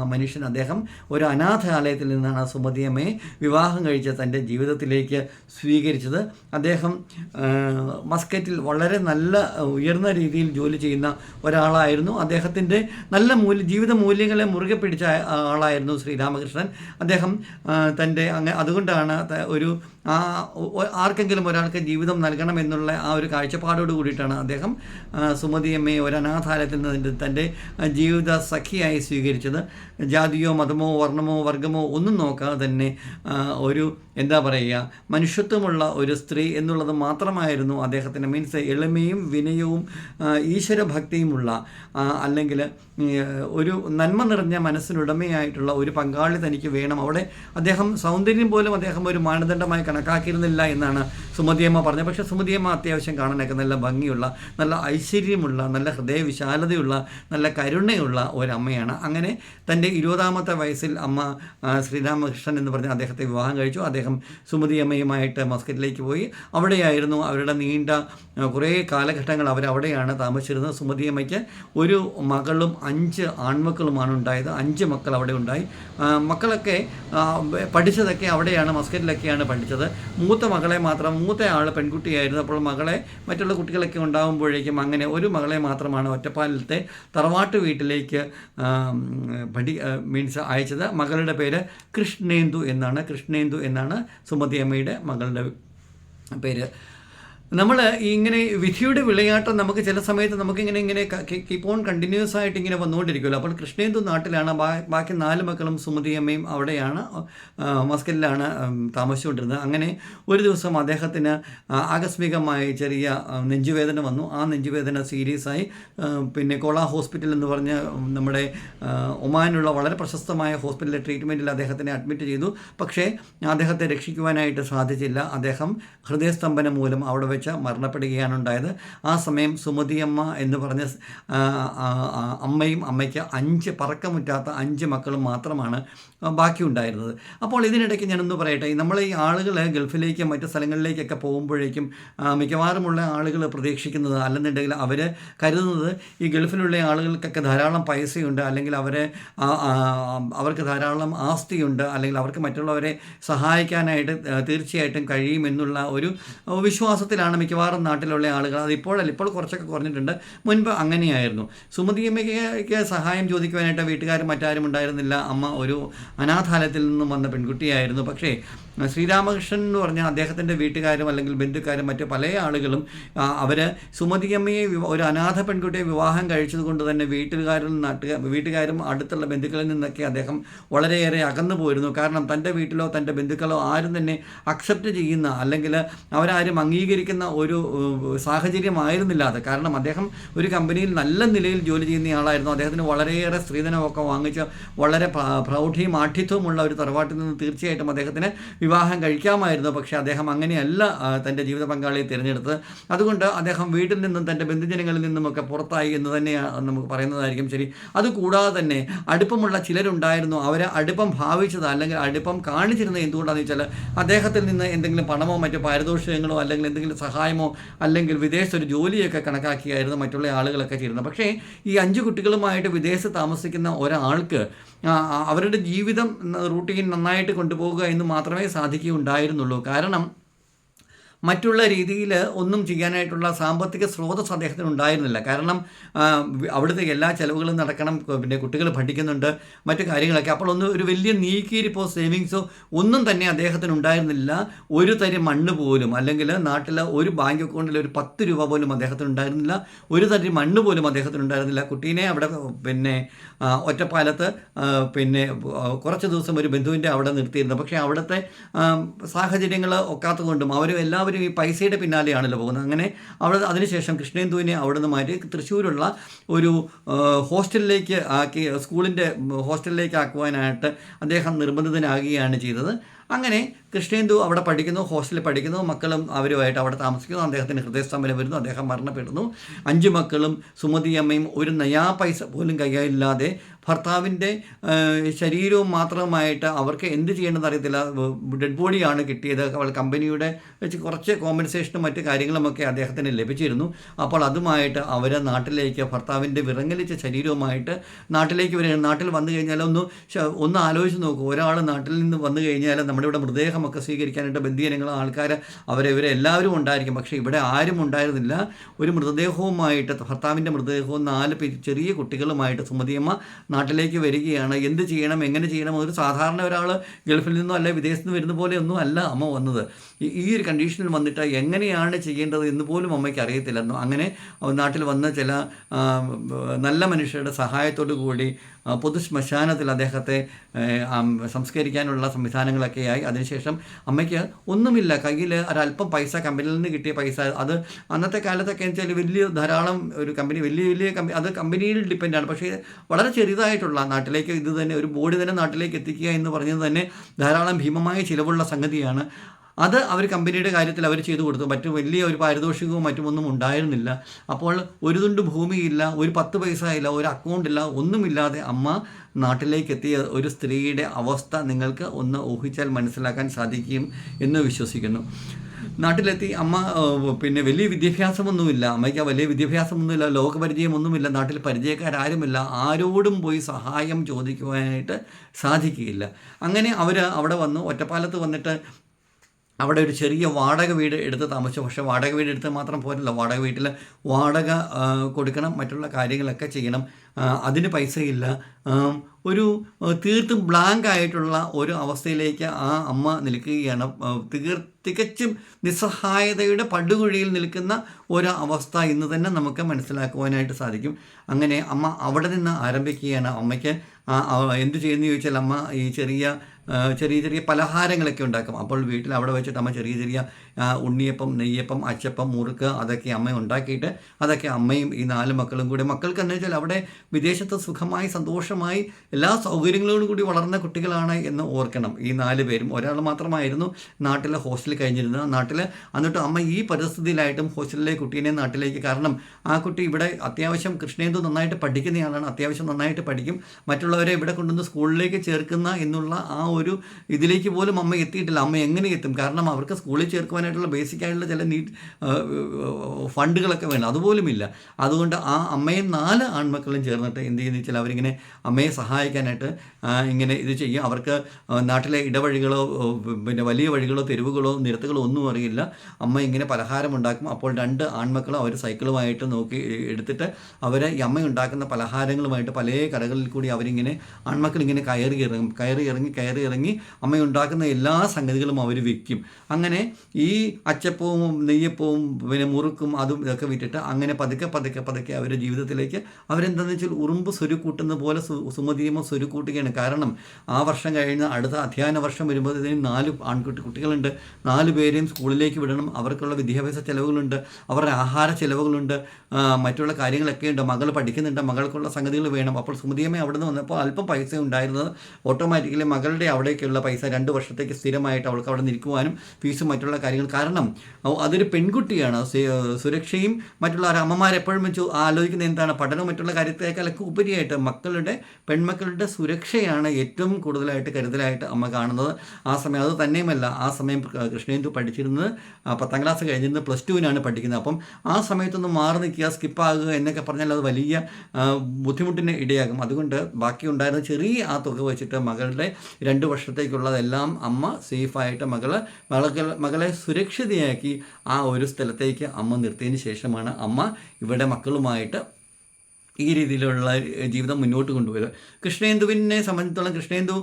മനുഷ്യൻ അദ്ദേഹം ഒരു അനാഥാലയത്തിൽ നിന്നാണ് സുമതിയമ്മയെ വിവാഹം കഴിച്ച തന്റെ ജീവിതത്തിലേക്ക് സ്വീകരിച്ചത്. അദ്ദേഹം ആ, മസ്കറ്റിൽ വളരെ നല്ല ഉയർന്ന രീതിയിൽ ജോലി ചെയ്യുന്ന ഒരാളായിരുന്നു. അദ്ദേഹത്തിന്റെ നല്ല മൂല്യ ജീവിത മൂല്യങ്ങളെ മുറുകെ പിടിച്ച ആളായിരുന്നു ശ്രീരാമകൃഷ്ണൻ. അദ്ദേഹം ആ, തന്റെ അങ്ങ് അതുകൊണ്ടാണ് ഒരു ആ, ആർക്കെങ്കിലും ഒരാൾക്ക് ജീവിതം നൽകണം എന്നുള്ള ആ ഒരു കാഴ്ചപ്പാടോട് കൂടിയിട്ടാണ് അദ്ദേഹം സുമതിയമ്മയെ ഒരു അനാഥാലയത്തിൽ നിന്ന് തന്റെ ജീവിത സഖിയായി സ്വീകരിച്ചത്. ജാതിയോ മതമോ വർണമോ വർഗമോ ഒന്നും നോക്കാതെ തന്നെ ഒരു എന്താ പറയുക മനുഷ്യത്വമുള്ള ഒരു സ്ത്രീ എന്നുള്ളത് മാത്രമായിരുന്നു അദ്ദേഹത്തിന്റെ മീൻസ് എളിമയും വിനയവും ഈശ്വര ഈശ്വരഭക്തിയുമുള്ള അല്ലെങ്കിൽ ഒരു നന്മ നിറഞ്ഞ മനസ്സിനുടമയായിട്ടുള്ള ഒരു പങ്കാളി തനിക്ക് വേണം. അവിടെ അദ്ദേഹം സൗന്ദര്യം പോലും അദ്ദേഹം ഒരു മാനദണ്ഡമായി കണക്കാക്കിയിരുന്നില്ല എന്നാണ് സുമതിയമ്മ പറഞ്ഞു. പക്ഷേ സുമതിയമ്മ അത്യാവശ്യം കാണാനൊക്കെ നല്ല ഭംഗിയുള്ള നല്ല ഐശ്വര്യമുള്ള നല്ല ഹൃദയവിശാലതയുള്ള നല്ല കരുണയുള്ള ഒരമ്മയാണ്. അങ്ങനെ തന്റെ ഇരുപതാമത്തെ വയസ്സിൽ അമ്മ ശ്രീരാമകൃഷ്ണൻ എന്ന് പറഞ്ഞ അദ്ദേഹത്തെ വിവാഹം കഴിച്ചു. അദ്ദേഹം സുമതിയമ്മയുമായിട്ട് മസ്കറ്റിലേക്ക് പോയി. അവിടെയായിരുന്നു അവരുടെ നീണ്ട കുറേ കാലഘട്ടങ്ങൾ അവരവിടെയാണ് താമസിച്ചിരുന്നത്. സുമതിയമ്മയ്ക്ക് ഒരു മകളും അഞ്ച് ആൺമക്കളുമാണ് ഉണ്ടായത്. അഞ്ച് മക്കൾ അവിടെ ഉണ്ടായി. മക്കളൊക്കെ പഠിച്ചതൊക്കെ അവിടെയാണ് മസ്കറ്റിലൊക്കെയാണ് പഠിച്ചത്. മൂത്ത മകളെ മാത്രം മൂത്ത ആൾ പെൺകുട്ടിയായിരുന്നു. അപ്പോൾ മകളെ മറ്റുള്ള കുട്ടികളൊക്കെ ഉണ്ടാകുമ്പോഴേക്കും അങ്ങനെ ഒരു മകളെ മാത്രമാണ് ഒറ്റപ്പാലത്തെ തറവാട്ട് വീട്ടിലേക്ക് പഠി മീൻസ് അയച്ചത്. മകളുടെ പേര് കൃഷ്ണേന്ദു എന്നാണ്. കൃഷ്ണേന്ദു എന്നാണ് സുമതി അമ്മയുടെ മകളുടെ പേര്. നമ്മൾ ഇങ്ങനെ വിധിയുടെ വിളയാട്ടം നമുക്ക് ചില സമയത്ത് നമുക്ക് ഇങ്ങനെ കീപ്പ് ഓൺ കണ്ടിന്യൂസ് ആയിട്ട് ഇങ്ങനെ വന്നുകൊണ്ടിരിക്കുമല്ലോ അപ്പോൾ കൃഷ്ണേന്ദു നാട്ടിലാണ് ബാക്കി നാല് മക്കളും സുമതിയമ്മയും അവിടെയാണ് മസ്കലിലാണ് താമസിച്ചുകൊണ്ടിരുന്നത്. അങ്ങനെ ഒരു ദിവസം അദ്ദേഹത്തിന് ആകസ്മികമായി ചെറിയ നെഞ്ചുവേദന വന്നു. ആ നെഞ്ചുവേദന സീരിയസ് ആയി പിന്നെ കോള ഹോസ്പിറ്റൽ എന്ന് പറഞ്ഞ് നമ്മുടെ ഒമാനുള്ള വളരെ പ്രശസ്തമായ ഹോസ്പിറ്റലിലെ ട്രീറ്റ്മെന്റിൽ അദ്ദേഹത്തിനെ അഡ്മിറ്റ് ചെയ്തു. പക്ഷേ അദ്ദേഹത്തെ രക്ഷിക്കുവാനായിട്ട് സാധിച്ചില്ല. അദ്ദേഹം ഹൃദയസ്തംഭനം മൂലം അവിടെ വെച്ച് മരണപ്പെടുകയാണ് ഉണ്ടായത് ആ സമയം സുമതിയമ്മ എന്ന് പറഞ്ഞ അമ്മയും അമ്മയ്ക്ക് അഞ്ച് പറക്കമുറ്റാത്ത അഞ്ച് മക്കളും മാത്രമാണ് ബാക്കി ഉണ്ടായിരുന്നത് അപ്പോൾ ഇതിനിടയ്ക്ക് ഞാനൊന്ന് പറയട്ടെ നമ്മൾ ഈ ആളുകൾ ഗൾഫിലേക്കും മറ്റു സ്ഥലങ്ങളിലേക്കൊക്കെ പോകുമ്പോഴേക്കും മിക്കവാറുമുള്ള ആളുകൾ പ്രതീക്ഷിക്കുന്നത് അല്ലെന്നുണ്ടെങ്കിൽ അവർ കരുതുന്നത് ഈ ഗൾഫിലുള്ള ആളുകൾക്കൊക്കെ ധാരാളം പൈസയുണ്ട് അല്ലെങ്കിൽ അവരെ അവർക്ക് ധാരാളം ആസ്തിയുണ്ട് അല്ലെങ്കിൽ അവർക്ക് മറ്റുള്ളവരെ സഹായിക്കാനായിട്ട് തീർച്ചയായിട്ടും കഴിയുമെന്നുള്ള ഒരു വിശ്വാസത്തിലാണ് മിക്കവാറും നാട്ടിലുള്ള ആളുകൾ. അതിപ്പോഴല്ല ഇപ്പോൾ കുറച്ചൊക്കെ കുറഞ്ഞിട്ടുണ്ട്. മുൻപ് അങ്ങനെയായിരുന്നു. സുമതിയമ്മയ്ക്ക് സഹായം ചോദിക്കുവാനായിട്ട് വീട്ടുകാരും മറ്റാരും ഉണ്ടായിരുന്നില്ല. അമ്മ ഒരു അനാഥാലയത്തിൽ നിന്നും വന്ന പെൺകുട്ടിയായിരുന്നു. പക്ഷേ ശ്രീരാമകൃഷ്ണൻ എന്ന് പറഞ്ഞാൽ അദ്ദേഹത്തിന്റെ വീട്ടുകാരും അല്ലെങ്കിൽ ബന്ധുക്കാരും മറ്റു പല ആളുകളും അവർ സുമതിയമ്മയെ ഒരു അനാഥ പെൺകുട്ടിയെ വിവാഹം കഴിച്ചത് കൊണ്ട് തന്നെ വീട്ടുകാരിൽ നാട്ടുകാർ വീട്ടുകാരും അടുത്തുള്ള ബന്ധുക്കളിൽ നിന്നൊക്കെ അദ്ദേഹം വളരെയേറെ അകന്നു പോയിരുന്നു. കാരണം തന്റെ വീട്ടിലോ തന്റെ ബന്ധുക്കളോ ആരും തന്നെ അക്സെപ്റ്റ് ചെയ്യുന്ന അല്ലെങ്കിൽ അവരാരും അംഗീകരിക്കുന്ന ഒരു സാഹചര്യമായിരുന്നില്ല അത് കാരണം അദ്ദേഹം ഒരു കമ്പനിയിൽ നല്ല നിലയിൽ ജോലി ചെയ്യുന്ന ആളായിരുന്നു. അദ്ദേഹത്തിന് വളരെയേറെ സ്ത്രീധനമൊക്കെ വാങ്ങിച്ച് വളരെ പ്ര- പ്രൗഢിയും ആഠ്യത്വമുള്ള ഒരു തറവാട്ടിൽ നിന്ന് തീർച്ചയായിട്ടും അദ്ദേഹത്തിന് വിവാഹം കഴിക്കാമായിരുന്നു. പക്ഷേ അദ്ദേഹം അങ്ങനെയല്ല തന്റെ ജീവിത പങ്കാളിയെ തിരഞ്ഞെടുത്ത് അതുകൊണ്ട് അദ്ദേഹം വീട്ടിൽ നിന്നും തന്റെ ബന്ധുജനങ്ങളിൽ നിന്നുമൊക്കെ പുറത്തായി എന്ന് തന്നെയാണ് നമുക്ക് പറയുന്നതായിരിക്കും ശരി. അതുകൂടാതെ തന്നെ അടുപ്പമുള്ള ചിലരുണ്ടായിരുന്നു. അവരെ അടുപ്പം ഭാവിച്ചത് അല്ലെങ്കിൽ അടുപ്പം കാണിച്ചിരുന്നത് എന്തുകൊണ്ടാണെന്ന് വെച്ചാൽ അദ്ദേഹത്തിൽ നിന്ന് എന്തെങ്കിലും പണമോ മറ്റു പാരിതോഷികങ്ങളോ അല്ലെങ്കിൽ എന്തെങ്കിലും സഹായമോ അല്ലെങ്കിൽ വിദേശത്തൊരു ജോലിയൊക്കെ കണക്കാക്കിയായിരുന്നു മറ്റുള്ള ആളുകളൊക്കെ ചെയ്യുന്നത്. പക്ഷേ ഈ അഞ്ച് കുട്ടികളുമായിട്ട് വിദേശത്ത് താമസിക്കുന്ന ഒരാൾക്ക് അവരുടെ ജീവിതം റൂട്ടീൻ നന്നായിട്ട് കൊണ്ടുപോകുക എന്ന് മാത്രമേ സാധിക്കുകയുണ്ടായിരുന്നുള്ളൂ. കാരണം മറ്റുള്ള രീതിയിൽ ഒന്നും ചെയ്യാനായിട്ടുള്ള സാമ്പത്തിക സ്രോതസ് അദ്ദേഹത്തിന് ഉണ്ടായിരുന്നില്ല. കാരണം അവിടുത്തെ എല്ലാ ചിലവുകളും നടക്കണം. പിന്നെ കുട്ടികൾ പഠിക്കുന്നുണ്ട് മറ്റു കാര്യങ്ങളൊക്കെ. അപ്പോൾ ഒന്ന് ഒരു വലിയ നീക്കിയിരിപ്പോ സേവിങ്സോ ഒന്നും തന്നെ അദ്ദേഹത്തിന് ഉണ്ടായിരുന്നില്ല. ഒരു തരി മണ്ണ് പോലും അല്ലെങ്കിൽ നാട്ടിലെ ഒരു ബാങ്ക് അക്കൗണ്ടിൽ ഒരു പത്ത് രൂപ പോലും അദ്ദേഹത്തിന് ഉണ്ടായിരുന്നില്ല. ഒരു തരി മണ്ണ് പോലും അദ്ദേഹത്തിന് ഉണ്ടായിരുന്നില്ല. കുട്ടീനെ അവിടെ പിന്നെ ഒറ്റപ്പാലത്ത് പിന്നെ കുറച്ച് ദിവസം ഒരു ബന്ധുവിന്റെ അവിടെ നിർത്തിയിരുന്നു. പക്ഷേ അവിടുത്തെ സാഹചര്യങ്ങൾ ഒക്കാത്തതുകൊണ്ടും അവരും എല്ലാവരും ഈ പൈസയുടെ പിന്നാലെയാണല്ലോ പോകുന്നത്. അങ്ങനെ അവിടെ അതിനുശേഷം കൃഷ്ണേന്ദുവിനെ അവിടെ നിന്ന് മാറ്റി തൃശ്ശൂരുള്ള ഒരു ഹോസ്റ്റലിലേക്ക് ആക്കി സ്കൂളിന്റെ ഹോസ്റ്റലിലേക്ക് ആക്കുവാനായിട്ട് അദ്ദേഹം നിർബന്ധിതനാകുകയാണ് ചെയ്തത്. അങ്ങനെ കൃഷ്ണേന്ദു അവിടെ പഠിക്കുന്നു ഹോസ്റ്റലിൽ പഠിക്കുന്നു മക്കളും അവരുമായിട്ട് അവിടെ താമസിക്കുന്നു അദ്ദേഹത്തിന് ഹൃദയസ്തംഭനം വരുന്നു അദ്ദേഹം മരണപ്പെടുന്നു. അഞ്ച് മക്കളും സുമതി അമ്മയും ഒരു നയാ പൈസ പോലും കൈകാലില്ലാതെ ഭർത്താവിന്റെ ശരീരവും മാത്രമായിട്ട് അവർക്ക് എന്ത് ചെയ്യണമെന്ന് അറിയത്തില്ല. ഡെഡ് ബോഡിയാണ് കിട്ടിയത്. അവൾ കമ്പനിയുടെ വെച്ച് കുറച്ച് കോമ്പൻസേഷനും മറ്റ് കാര്യങ്ങളുമൊക്കെ അദ്ദേഹത്തിന് ലഭിച്ചിരുന്നു. അപ്പോൾ അതുമായിട്ട് അവർ നാട്ടിലേക്ക് ഭർത്താവിന്റെ വിറങ്ങലിച്ച ശരീരവുമായിട്ട് നാട്ടിലേക്ക് വരികയാണ്. നാട്ടിൽ വന്നു കഴിഞ്ഞാൽ ഒന്ന് ഒന്ന് ആലോചിച്ച് നോക്കൂ. ഒരാൾ നാട്ടിൽ നിന്ന് വന്നു കഴിഞ്ഞാൽ നമ്മുടെ ഇവിടെ മൃതദേഹമൊക്കെ സ്വീകരിക്കാനായിട്ട് ബന്ധുജനങ്ങൾ ആൾക്കാർ അവരെ ഇവരെ എല്ലാവരും ഉണ്ടായിരിക്കും. പക്ഷേ ഇവിടെ ആരും ഉണ്ടായിരുന്നില്ല. ഒരു മൃതദേഹവുമായിട്ട് ഭർത്താവിന്റെ മൃതദേഹവും നാല് ചെറിയ കുട്ടികളുമായിട്ട് സുമതിയമ്മ നാട്ടിലേക്ക് വരികയാണ്. എന്ത് ചെയ്യണം എങ്ങനെ ചെയ്യണം? ഒരു സാധാരണ ഒരാൾ ഗൾഫിൽ നിന്നോ അല്ലെ വിദേശത്ത് നിന്ന് വരുന്ന പോലെ ഒന്നും അല്ല അമ്മ വന്നത്. ഈ- ഒരു കണ്ടീഷനിൽ വന്നിട്ട് എങ്ങനെയാണ് ചെയ്യേണ്ടത് എന്ന് പോലും അമ്മയ്ക്ക് അറിയത്തില്ലായിരുന്നു അങ്ങനെ നാട്ടിൽ വന്ന ചില നല്ല മനുഷ്യരുടെ സഹായത്തോടു കൂടി പൊതു ശ്മശാനത്തിൽ അദ്ദേഹത്തെ സംസ്കരിക്കാനുള്ള സംവിധാനങ്ങളൊക്കെയായി അതിനുശേഷം അമ്മയ്ക്ക് ഒന്നുമില്ല. കയ്യിൽ ഒരല്പം പൈസ കമ്പനിയിൽ നിന്ന് കിട്ടിയ പൈസ. അത് അന്നത്തെ കാലത്തൊക്കെ എന്ന് വെച്ചാൽ വലിയ ധാരാളം ഒരു കമ്പനി വലിയ വലിയ കമ്പനി അത് കമ്പനിയിൽ ഡിപ്പെൻഡാണ് പക്ഷേ വളരെ ചെറുതായിട്ടുള്ള നാട്ടിലേക്ക് ഇത് തന്നെ ഒരു ബോഡി തന്നെ നാട്ടിലേക്ക് എത്തിക്കുക എന്ന് പറഞ്ഞത് തന്നെ ധാരാളം ഭീമമായ ചിലവുള്ള സംഗതിയാണ്. അത് അവർ കമ്പനിയുടെ കാര്യത്തിൽ അവർ ചെയ്തു കൊടുത്തു. മറ്റു വലിയ ഒരു പാരിതോഷികവും മറ്റുമൊന്നും ഉണ്ടായിരുന്നില്ല. അപ്പോൾ ഒരു തുണ്ട് ഭൂമിയില്ല ഒരു പത്ത് പൈസ ഇല്ല ഒരു അക്കൗണ്ട് ഇല്ല ഒന്നുമില്ലാതെ അമ്മ നാട്ടിലേക്ക് എത്തിയ ഒരു സ്ത്രീയുടെ അവസ്ഥ നിങ്ങൾക്ക് ഒന്ന് ഊഹിച്ചാൽ മനസ്സിലാക്കാൻ സാധിക്കും എന്ന് വിശ്വസിക്കുന്നു. നാട്ടിലെത്തി അമ്മ പിന്നെ വലിയ വിദ്യാഭ്യാസമൊന്നുമില്ല. അമ്മയ്ക്ക് വലിയ വിദ്യാഭ്യാസമൊന്നുമില്ല ലോകപരിചയമൊന്നുമില്ല നാട്ടിൽ പരിചയക്കാരാരുമില്ല. ആരോടും പോയി സഹായം ചോദിക്കുവാനായിട്ട് സാധിക്കുകയില്ല. അങ്ങനെ അവർ അവിടെ വന്നു ഒറ്റപ്പാലത്ത് വന്നിട്ട് അവിടെ ഒരു ചെറിയ വാടക വീട് എടുത്ത് താമസിച്ചു. പക്ഷേ വാടക വീട് എടുത്ത് മാത്രം പോരല്ലോ. വാടക വീട്ടിൽ വാടക കൊടുക്കണം. മറ്റുള്ള കാര്യങ്ങളൊക്കെ ചെയ്യണം. അതിന് പൈസയില്ല. ഒരു തീർത്തും ബ്ലാങ്ക് ആയിട്ടുള്ള ഒരു അവസ്ഥയിലേക്ക് ആ അമ്മ നിൽക്കുകയാണ്. തീർ തികച്ചും നിസ്സഹായതയുടെ പടുകുഴിയിൽ നിൽക്കുന്ന ഒരു അവസ്ഥ ഇന്ന് തന്നെ നമുക്ക് മനസ്സിലാക്കുവാനായിട്ട് സാധിക്കും. അങ്ങനെ അമ്മ അവിടെ നിന്ന് ആരംഭിക്കുകയാണ് അമ്മയ്ക്ക്. എന്തു ചെയ്യുന്നു ചോദിച്ചാൽ അമ്മ ഈ ചെറിയ ചെറിയ ചെറിയ പലഹാരങ്ങളൊക്കെ ഉണ്ടാക്കും. അപ്പോൾ വീട്ടിൽ അവിടെ വെച്ചിട്ട് അമ്മ ചെറിയ ചെറിയ ഉണ്ണിയപ്പം നെയ്യപ്പം അച്ചപ്പം മുറുക്ക് അതൊക്കെ അമ്മ ഉണ്ടാക്കിയിട്ട് അതൊക്കെ അമ്മയും ഈ നാല് മക്കളും കൂടി മക്കൾക്ക് എന്ന് വെച്ചാൽ അവിടെ വിദേശത്ത് സുഖമായി സന്തോഷമായി എല്ലാ സൗകര്യങ്ങളോടും കൂടി വളർന്ന കുട്ടികളാണ് എന്ന് ഓർക്കണം. ഈ നാല് പേരും. ഒരാൾ മാത്രമായിരുന്നു നാട്ടിലെ ഹോസ്റ്റലിൽ കഴിഞ്ഞിരുന്നത്. നാട്ടിൽ എന്നിട്ട് അമ്മ ഈ പരിസ്ഥിതിയിലായിട്ടും ഹോസ്റ്റലിലെ കുട്ടീനെ നാട്ടിലേക്ക് കാരണം ആ കുട്ടി ഇവിടെ അത്യാവശ്യം കൃഷ്ണേന്ദു നന്നായിട്ട് പഠിക്കുന്നയാളാണ് അത്യാവശ്യം നന്നായിട്ട് പഠിക്കും. മറ്റുള്ളവരെ ഇവിടെ കൊണ്ടുവന്ന് സ്കൂളിലേക്ക് ചേർക്കുന്ന എന്നുള്ള ആ ഒരു ഇതിലേക്ക് പോലും അമ്മ എത്തിയിട്ടില്ല. അമ്മ എങ്ങനെ എത്തും? കാരണം അവർക്ക് സ്കൂളിൽ ചേർക്കുവാനായിട്ടുള്ള ബേസിക് ആയിട്ടുള്ള ചില നീറ്റ് ഫണ്ടുകളൊക്കെ വേണം. അതുപോലുമില്ല. അതുകൊണ്ട് ആ അമ്മയും നാല് ആൺമക്കളും ചേർന്നിട്ട് എന്ത് ചെയ്യുന്നു വെച്ചാൽ അവരിങ്ങനെ അമ്മയെ സഹായിക്കാനായിട്ട് ഇങ്ങനെ ഇത് ചെയ്യും. അവർക്ക് നാട്ടിലെ ഇടവഴികളോ പിന്നെ വലിയ വഴികളോ തെരുവുകളോ നിരത്തുകളോ ഒന്നും അറിയില്ല. അമ്മ ഇങ്ങനെ പലഹാരം ഉണ്ടാക്കും. അപ്പോൾ രണ്ട് ആൺമക്കളും അവർ സൈക്കിളുമായിട്ട് നോക്കി എടുത്തിട്ട് അവർ ഈ അമ്മ ഉണ്ടാക്കുന്ന പലഹാരങ്ങളുമായിട്ട് പല കടകളിൽ കൂടി അവരിങ്ങനെ ആൺമക്കൾ ഇങ്ങനെ കയറി ഇറങ്ങും. കയറി ഇറങ്ങി കയറി ഇറങ്ങി അമ്മയുണ്ടാക്കുന്ന എല്ലാ സംഗതികളും അവർ വിൽക്കും അങ്ങനെ ഈ അച്ചപ്പവും നെയ്യപ്പവും പിന്നെ മുറുക്കും അതും ഇതൊക്കെ വിറ്റിട്ട് അങ്ങനെ പതുക്കെ പതുക്കെ പതുക്കെ അവരുടെ ജീവിതത്തിലേക്ക് അവരെന്താണെന്ന് വെച്ചാൽ ഉറുമ്പ് സ്വരുക്കൂട്ടുന്ന പോലെ സുമതിയുമോ സ്വരുക്കൂട്ടുകയാണ് കാരണം ആ വർഷം കഴിഞ്ഞ് അടുത്ത അധ്യയന വർഷം വരുമ്പോഴത്തേനും നാല് ആൺകുട്ടി കുട്ടികളുണ്ട്. നാല് പേരെയും സ്കൂളിലേക്ക് വിടണം. അവർക്കുള്ള വിദ്യാഭ്യാസ ചിലവുകളുണ്ട്. അവരുടെ ആഹാര ചിലവുകളുണ്ട്. മറ്റുള്ള കാര്യങ്ങളൊക്കെ ഉണ്ട്. മകൾ പഠിക്കുന്നുണ്ട്. മകൾക്കുള്ള സംഗതികൾ വേണം. അപ്പോൾ സുമതിയമ്മ അവിടെ നിന്ന് വന്നപ്പോൾ അല്പം പൈസ ഉണ്ടായിരുന്നത് ഓട്ടോമാറ്റിക്കലി മകളുടെ അവിടേക്കുള്ള പൈസ രണ്ട് വർഷത്തേക്ക് സ്ഥിരമായിട്ട് അവൾക്ക് അവിടെ നിൽക്കുവാനും ഫീസും മറ്റുള്ള കാര്യങ്ങൾ കാരണം അതൊരു പെൺകുട്ടിയാണ്. സുരക്ഷയും മറ്റുള്ള അമ്മമാരെപ്പോഴും വെച്ച് ആലോചിക്കുന്ന എന്താണ് പഠനം മറ്റുള്ള കാര്യത്തേക്കാളൊക്കെ ഉപരിയായിട്ട് മക്കളുടെ പെൺമക്കളുടെ സുരക്ഷയാണ് ഏറ്റവും കൂടുതലായിട്ട് കരുതലായിട്ട് അമ്മ കാണുന്നത്. ആ സമയം അത് തന്നെയുമല്ല. ആ സമയം കൃഷ്ണേന്ദു പഠിച്ചിരുന്നത് പത്താം ക്ലാസ് കഴിഞ്ഞിരുന്നത് പ്ലസ് ടുവിനാണ് പഠിക്കുന്നത്. അപ്പം ആ സമയത്തൊന്ന് മാറി നിൽക്കുക സ്കിപ്പാകുക എന്നൊക്കെ പറഞ്ഞാൽ അത് വലിയ ബുദ്ധിമുട്ടിന് ഇടയാകും. അതുകൊണ്ട് ബാക്കി ഉണ്ടായിരുന്ന ചെറിയ ആ തുക വെച്ചിട്ട് മകളുടെ രണ്ട് വർഷത്തേക്കുള്ളതെല്ലാം അമ്മ സേഫായിട്ട് മകളെ മകളെ മകളെ സുരക്ഷിതയാക്കി ആ ഒരു സ്ഥലത്തേക്ക് അമ്മ നിർത്തിയതിന് ശേഷമാണ് അമ്മ ഇവിടെ മക്കളുമായിട്ട് ഈ രീതിയിലുള്ള ജീവിതം മുന്നോട്ട് കൊണ്ടുപോയത്. കൃഷ്ണേന്ദുവിനെ സംബന്ധിച്ചിടത്തോളം കൃഷ്ണേന്ദു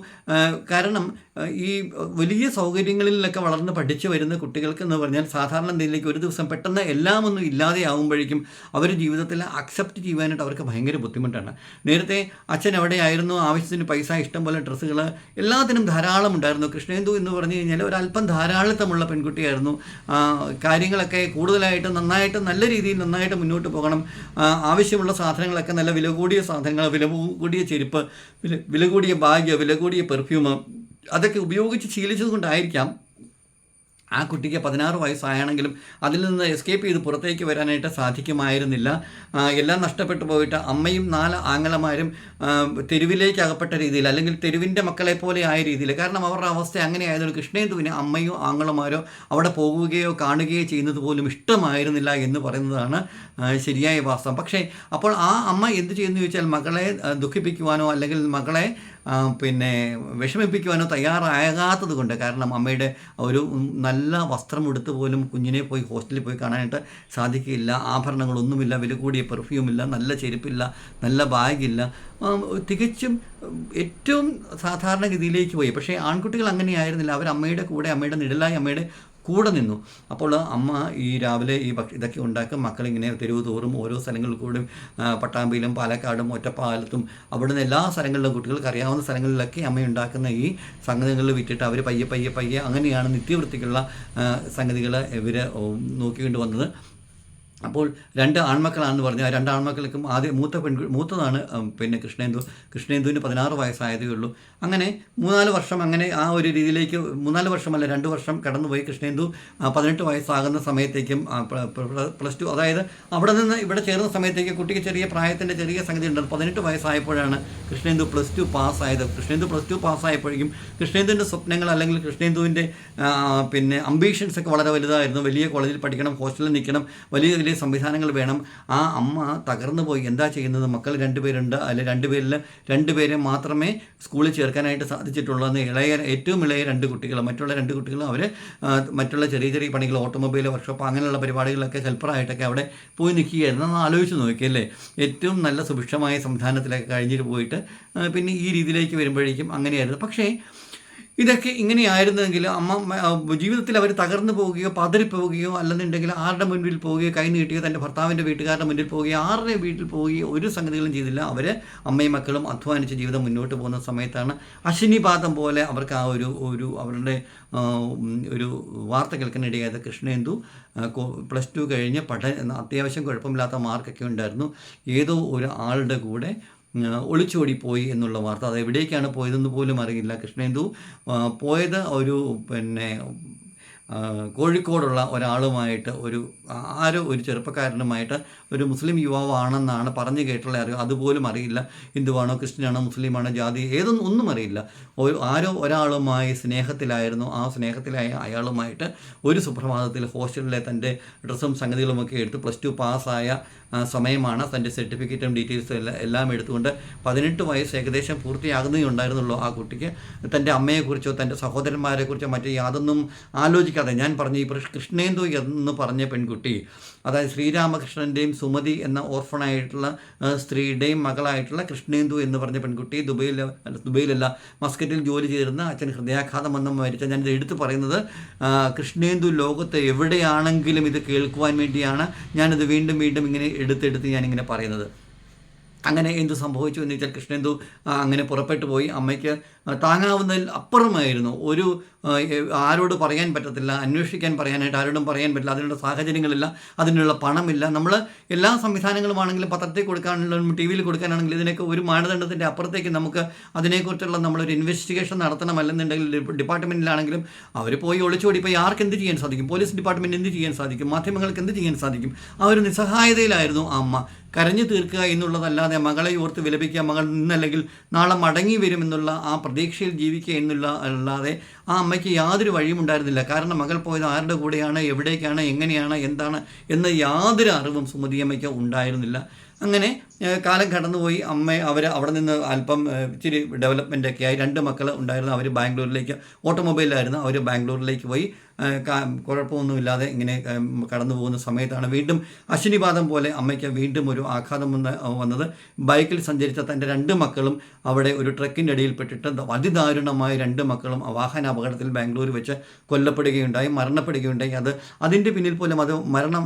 കാരണം ഈ വലിയ സൗകര്യങ്ങളിലൊക്കെ വളർന്ന് പഠിച്ചു വരുന്ന കുട്ടികൾക്ക് എന്ന് പറഞ്ഞാൽ സാധാരണ എന്തെങ്കിലേക്ക് ഒരു ദിവസം പെട്ടെന്ന് എല്ലാം ഒന്നും ഇല്ലാതെയാവുമ്പോഴേക്കും അവർ ജീവിതത്തിൽ അക്സെപ്റ്റ് ചെയ്യാനായിട്ട് അവർക്ക് ഭയങ്കര ബുദ്ധിമുട്ടാണ്. നേരത്തെ അച്ഛൻ എവിടെയായിരുന്നു ആവശ്യത്തിന് പൈസ ഇഷ്ടം പോലെ ഡ്രസ്സുകൾ എല്ലാത്തിനും ധാരാളം ഉണ്ടായിരുന്നു. കൃഷ്ണേന്ദു എന്ന് പറഞ്ഞു കഴിഞ്ഞാൽ ഒരല്പം ധാരാളിത്തമുള്ള പെൺകുട്ടിയായിരുന്നു. കാര്യങ്ങളൊക്കെ കൂടുതലായിട്ട് നന്നായിട്ട് നല്ല രീതിയിൽ നന്നായിട്ട് മുന്നോട്ട് പോകണം. ആവശ്യമുള്ള സാധനങ്ങളൊക്കെ നല്ല വില കൂടിയ സാധനങ്ങൾ വില കൂടിയ ചെരുപ്പ് വില കൂടിയ ബാഗ് വില കൂടിയ പെർഫ്യൂം അതൊക്കെ ഉപയോഗിച്ച് ശീലിച്ചത് കൊണ്ടായിരിക്കാം ആ കുട്ടിക്ക് പതിനാറ് വയസ്സായാണെങ്കിലും അതിൽ നിന്ന് എസ്കേപ്പ് ചെയ്ത് പുറത്തേക്ക് വരാനായിട്ട് സാധിക്കുമായിരുന്നില്ല. എല്ലാം നഷ്ടപ്പെട്ടു പോയിട്ട് അമ്മയും നാല് ആങ്ങളമാരും തെരുവിലേക്ക് അകപ്പെട്ട രീതിയിൽ അല്ലെങ്കിൽ തെരുവിന്റെ മക്കളെ പോലെ ആയ രീതിയിൽ കാരണം അവരുടെ അവസ്ഥ അങ്ങനെ ആയതുകൊണ്ട് കൃഷ്ണേന്ദുവിന് അമ്മയോ ആങ്ങളമാരോ അവിടെ പോകുകയോ കാണുകയോ ചെയ്യുന്നത് പോലും ഇഷ്ടമായിരുന്നില്ല എന്ന് പറയുന്നതാണ് ശരിയായ വാസ്തവം. പക്ഷേ അപ്പോൾ ആ അമ്മ എന്ത് ചെയ്യുന്നു ചോദിച്ചാൽ മകളെ ദുഃഖിപ്പിക്കുവാനോ അല്ലെങ്കിൽ മകളെ പിന്നെ വിഷമിപ്പിക്കുവാനോ തയ്യാറാകാത്തത് കൊണ്ട് കാരണം അമ്മയുടെ ഒരു നല്ല വസ്ത്രം എടുത്ത് പോലും കുഞ്ഞിനെ പോയി ഹോസ്റ്റലിൽ പോയി കാണാനായിട്ട് സാധിക്കില്ല ആഭരണങ്ങളൊന്നുമില്ല വില കൂടിയ പെർഫ്യൂമില്ല നല്ല ചെരുപ്പില്ല നല്ല ബാഗില്ല. തികച്ചും ഏറ്റവും ഏറ്റവും സാധാരണഗതിയിലേക്ക് പോയി. പക്ഷേ ആൺകുട്ടികൾ അങ്ങനെയായിരുന്നില്ല. അവർ അമ്മയുടെ കൂടെ അമ്മയുടെ നിഴലായി അമ്മയുടെ കൂടെ നിന്നു. അപ്പോൾ അമ്മ ഈ രാവിലെ ഈ ഭക്ഷ ഇതൊക്കെ ഉണ്ടാക്കും മക്കളിങ്ങനെ തെരുവ് തോറും ഓരോ സ്ഥലങ്ങളിൽ കൂടെയും ആ, പട്ടാമ്പിയിലും പാലക്കാടും ഒറ്റപ്പാലത്തും അവിടുന്ന് എല്ലാ സ്ഥലങ്ങളിലും കുട്ടികൾക്ക് അറിയാവുന്ന സ്ഥലങ്ങളിലൊക്കെ അമ്മ ഉണ്ടാക്കുന്ന ഈ സംഗതികളിൽ വിറ്റിട്ട് അവർ പയ്യെ പയ്യെ പയ്യെ അങ്ങനെയാണ് നിത്യവൃത്തിക്കുള്ള സംഗതികൾ ഇവർ നോക്കിക്കൊണ്ട് വന്നത്. അപ്പോൾ രണ്ട് ആൺമക്കളാണെന്ന് പറഞ്ഞു ആ രണ്ട് ആൺമക്കൾക്കും ആദ്യം മൂത്ത പെൺകു മൂത്തതാണ് പിന്നെ കൃഷ്ണേന്ദു. കൃഷ്ണേന്ദുവിന് പതിനാറ് വയസ്സായതേ ഉള്ളൂ. അങ്ങനെ മൂന്നാൽ വർഷം അങ്ങനെ ആ ഒരു രീതിയിലേക്ക് മൂന്നാൽ വർഷമല്ല രണ്ട് വർഷം കടന്നുപോയി കൃഷ്ണേന്ദു. പതിനെട്ട് വയസ്സാകുന്ന സമയത്തേക്കും പ്ലസ് ടു അതായത് അവിടെ നിന്ന് ഇവിടെ ചേർന്ന സമയത്തേക്ക് കുട്ടിക്ക് ചെറിയ പ്രായത്തിന്റെ ചെറിയ സംഗതി ഉണ്ട്. പതിനെട്ട് വയസ്സായപ്പോഴാണ് കൃഷ്ണേന്ദു പ്ലസ് ടു പാസ്സായത്. കൃഷ്ണേന്ദു പ്ലസ് ടു പാസ്സായപ്പോഴേക്കും കൃഷ്ണേന്ദുവിന്റെ സ്വപ്നങ്ങൾ അല്ലെങ്കിൽ കൃഷ്ണേന്ദുവിന്റെ പിന്നെ അംബീഷൻസ് ഒക്കെ വളരെ വലുതായിരുന്നു. വലിയ കോളേജിൽ പഠിക്കണം ഹോസ്റ്റലിൽ നിൽക്കണം. വലിയ വലിയ സംവിധാനങ്ങൾ വേണം. ആ അമ്മ തകർന്നു പോയി. എന്താ ചെയ്യുന്നത്? മക്കൾ രണ്ടുപേരുണ്ട്. അതിൽ രണ്ടുപേരിൽ രണ്ടുപേരെ മാത്രമേ സ്കൂളിൽ ചേർക്കാനായിട്ട് സാധിച്ചിട്ടുള്ളൂ എന്ന് ഇളയ ഏറ്റവും ഇളയ രണ്ട് കുട്ടികൾ മറ്റുള്ള രണ്ട് കുട്ടികളും അവർ മറ്റുള്ള ചെറിയ ചെറിയ പണികൾ ഓട്ടോമൊബൈൽ വർക്ക്ഷോപ്പ് അങ്ങനെയുള്ള പരിപാടികളിലൊക്കെ ഹെൽപ്പറായിട്ടൊക്കെ അവിടെ പോയി നിൽക്കുകയായിരുന്നു. ഒന്ന് ആലോചിച്ച് നോക്കിയല്ലേ ഏറ്റവും നല്ല സുഭിക്ഷമായ സംവിധാനത്തിലൊക്കെ കഴിഞ്ഞിട്ട് പോയിട്ട് പിന്നെ ഈ രീതിയിലേക്ക് വരുമ്പോഴേക്കും അങ്ങനെയായിരുന്നു. പക്ഷേ ഇതൊക്കെ ഇങ്ങനെയായിരുന്നെങ്കിൽ അമ്മ ജീവിതത്തിൽ അവർ തകർന്നു പോവുകയോ പതറിപ്പോവുകയോ അല്ലെന്നുണ്ടെങ്കിൽ ആരുടെ മുൻപിൽ പോവുകയോ കൈ നീട്ടുകയോ തന്റെ ഭർത്താവിന്റെ വീട്ടുകാരുടെ മുന്നിൽ പോവുകയോ ആരുടെ വീട്ടിൽ പോവുകയോ ഒരു സംഗതികളും ചെയ്തില്ല. അവർ അമ്മയും മക്കളും അധ്വാനിച്ച് ജീവിതം മുന്നോട്ട് പോകുന്ന സമയത്താണ് അശ്വിനിപാതം പോലെ അവർക്ക് ആ ഒരു ഒരു അവരുടെ ഒരു വാർത്ത കേൾക്കാനിടയായത് കൃഷ്ണേന്ദു. പ്ലസ് ടു കഴിഞ്ഞ് പഠന അത്യാവശ്യം കുഴപ്പമില്ലാത്ത മാർക്കൊക്കെ ഉണ്ടായിരുന്നു. ഏതോ ഒരു ആളുടെ കൂടെ ഒളിച്ചോടിപ്പോയി എന്നുള്ള വാർത്ത. അത് എവിടേക്കാണ് പോയതെന്ന് പോലും അറിയില്ല. കൃഷ്ണേന്ദു പോയത് ഒരു പിന്നെ കോഴിക്കോടുള്ള ഒരാളുമായിട്ട് ഒരു ആരോ ഒരു ചെറുപ്പക്കാരനുമായിട്ട് ഒരു മുസ്ലിം യുവാവാണെന്നാണ് പറഞ്ഞു കേട്ടുള്ള അറിവ്. അതുപോലും അറിയില്ല. ഹിന്ദുവാണോ ക്രിസ്ത്യനാണോ മുസ്ലിമാണോ ജാതി ഏതൊന്നും ഒന്നും അറിയില്ല. ഒരു ആരോ ഒരാളുമായി സ്നേഹത്തിലായിരുന്നു. ആ സ്നേഹത്തിലായ അയാളുമായിട്ട് ഒരു സുപ്രഭാതത്തിൽ ഹോസ്റ്റലിലെ തന്റെ ഡ്രസ്സും സംഗതികളുമൊക്കെ എടുത്ത് പ്ലസ് ടു പാസ്സായ സമയമാണ്. തന്റെ സർട്ടിഫിക്കറ്റും ഡീറ്റെയിൽസും എല്ലാം എല്ലാം എടുത്തുകൊണ്ട് പതിനെട്ട് വയസ്സ് ഏകദേശം പൂർത്തിയാകുന്നേ ഉണ്ടായിരുന്നുള്ളൂ ആ കുട്ടിക്ക്. തന്റെ അമ്മയെക്കുറിച്ചോ തന്റെ സഹോദരന്മാരെക്കുറിച്ചോ മറ്റോ യാതൊന്നും ആലോചിക്കാതെ ഞാൻ പറഞ്ഞു ഈ കൃഷ്ണേന്ദു എന്ന് പറഞ്ഞ പെൺകുട്ടി അതായത് ശ്രീരാമകൃഷ്ണന്റെയും സുമതി എന്ന ഓർഫണായിട്ടുള്ള സ്ത്രീയുടെയും മകളായിട്ടുള്ള കൃഷ്ണേന്ദു എന്ന് പറഞ്ഞ പെൺകുട്ടി ദുബൈയിൽ ദുബൈയിലല്ല മസ്കറ്റിൽ ജോലി ചെയ്തിരുന്ന അച്ഛൻ ഹൃദയാഘാതം വന്ന് മരിച്ച ഞാനിത് എടുത്തു പറയുന്നത് കൃഷ്ണേന്ദു ലോകത്ത് എവിടെയാണെങ്കിലും ഇത് കേൾക്കുവാൻ വേണ്ടിയാണ്. ഞാനിത് വീണ്ടും വീണ്ടും ഇങ്ങനെ എടുത്തെടുത്ത് ഞാനിങ്ങനെ പറയുന്നത്. അങ്ങനെ എന്ത് സംഭവിച്ചു എന്ന് വെച്ചാൽ കൃഷ്ണൻ എന്തു അങ്ങനെ പുറപ്പെട്ടു പോയി. അമ്മയ്ക്ക് താങ്ങാവുന്നതിൽ അപ്പുറമായിരുന്നു. ഒരു ആരോട് പറയാൻ പറ്റത്തില്ല അന്വേഷിക്കാൻ പറയാനായിട്ട് ആരോടും പറയാൻ പറ്റില്ല അതിനുള്ള സാഹചര്യങ്ങളില്ല അതിനുള്ള പണമില്ല. നമ്മൾ എല്ലാ സംവിധാനങ്ങളുമാണെങ്കിലും പത്രത്തിൽ കൊടുക്കാനുള്ള ടി വിയിൽ കൊടുക്കാനാണെങ്കിലും ഇതിനൊക്കെ ഒരു മാനദണ്ഡത്തിന്റെ അപ്പുറത്തേക്ക് നമുക്ക് അതിനെക്കുറിച്ചുള്ള നമ്മളൊരു ഇൻവെസ്റ്റിഗേഷൻ നടത്തണം അല്ലെന്നുണ്ടെങ്കിൽ ഡിപ്പാർട്ട്മെന്റിലാണെങ്കിലും അവർ പോയി ഒളിച്ചോടി ഇപ്പോൾ ആർക്ക് എന്ത് ചെയ്യാൻ സാധിക്കും? പോലീസ് ഡിപ്പാർട്ട്മെന്റ് എന്ത് ചെയ്യാൻ സാധിക്കും? മാധ്യമങ്ങൾക്ക് എന്ത് ചെയ്യാൻ സാധിക്കും? ആ ഒരു നിസ്സഹായതയിലായിരുന്നു അമ്മ. കരഞ്ഞു തീർക്കുക എന്നുള്ളതല്ലാതെ മകളെ ഓർത്ത് വിലപിക്കുക മകൾ നിന്നല്ലെങ്കിൽ നാളെ മടങ്ങി വരുമെന്നുള്ള ആ പ്രതീക്ഷയിൽ ജീവിക്കുക എന്നുള്ള അല്ലാതെ ആ അമ്മയ്ക്ക് യാതൊരു വഴിയും ഉണ്ടായിരുന്നില്ല. കാരണം മകൾ പോയത് ആരുടെ കൂടെയാണ് എവിടേക്കാണ് എങ്ങനെയാണ് എന്താണ് എന്ന യാതൊരു അറിവും സുമതി അമ്മയ്ക്ക് ഉണ്ടായിരുന്നില്ല. അങ്ങനെ കാലം കടന്നുപോയി. അമ്മ അവർ അവിടെ നിന്ന് അല്പം ഇച്ചിരി ഡെവലപ്മെന്റ് ഒക്കെ ആയി. രണ്ട് മക്കൾ ഉണ്ടായിരുന്നു. അവർ ബാംഗ്ലൂരിലേക്ക് ഓട്ടോമൊബൈലായിരുന്നു അവർ ബാംഗ്ലൂരിലേക്ക് പോയി. കുഴപ്പമൊന്നുമില്ലാതെ ഇങ്ങനെ കടന്നു പോകുന്ന സമയത്താണ് വീണ്ടും അശ്വിനിപാതം പോലെ അമ്മയ്ക്ക് വീണ്ടും ഒരു ആഘാതം വന്ന് വന്നത്. ബൈക്കിൽ സഞ്ചരിച്ച തന്റെ രണ്ട് മക്കളും അവിടെ ഒരു ട്രക്കിന്റെ ഇടയിൽപ്പെട്ടിട്ട് അതിദാരുണമായ രണ്ട് മക്കളും വാഹന അപകടത്തിൽ ബാംഗ്ലൂർ വെച്ച് കൊല്ലപ്പെടുകയുണ്ടായി മരണപ്പെടുകയുണ്ടായി. അത് അതിന്റെ പിന്നിൽ പോലും അത് മരണം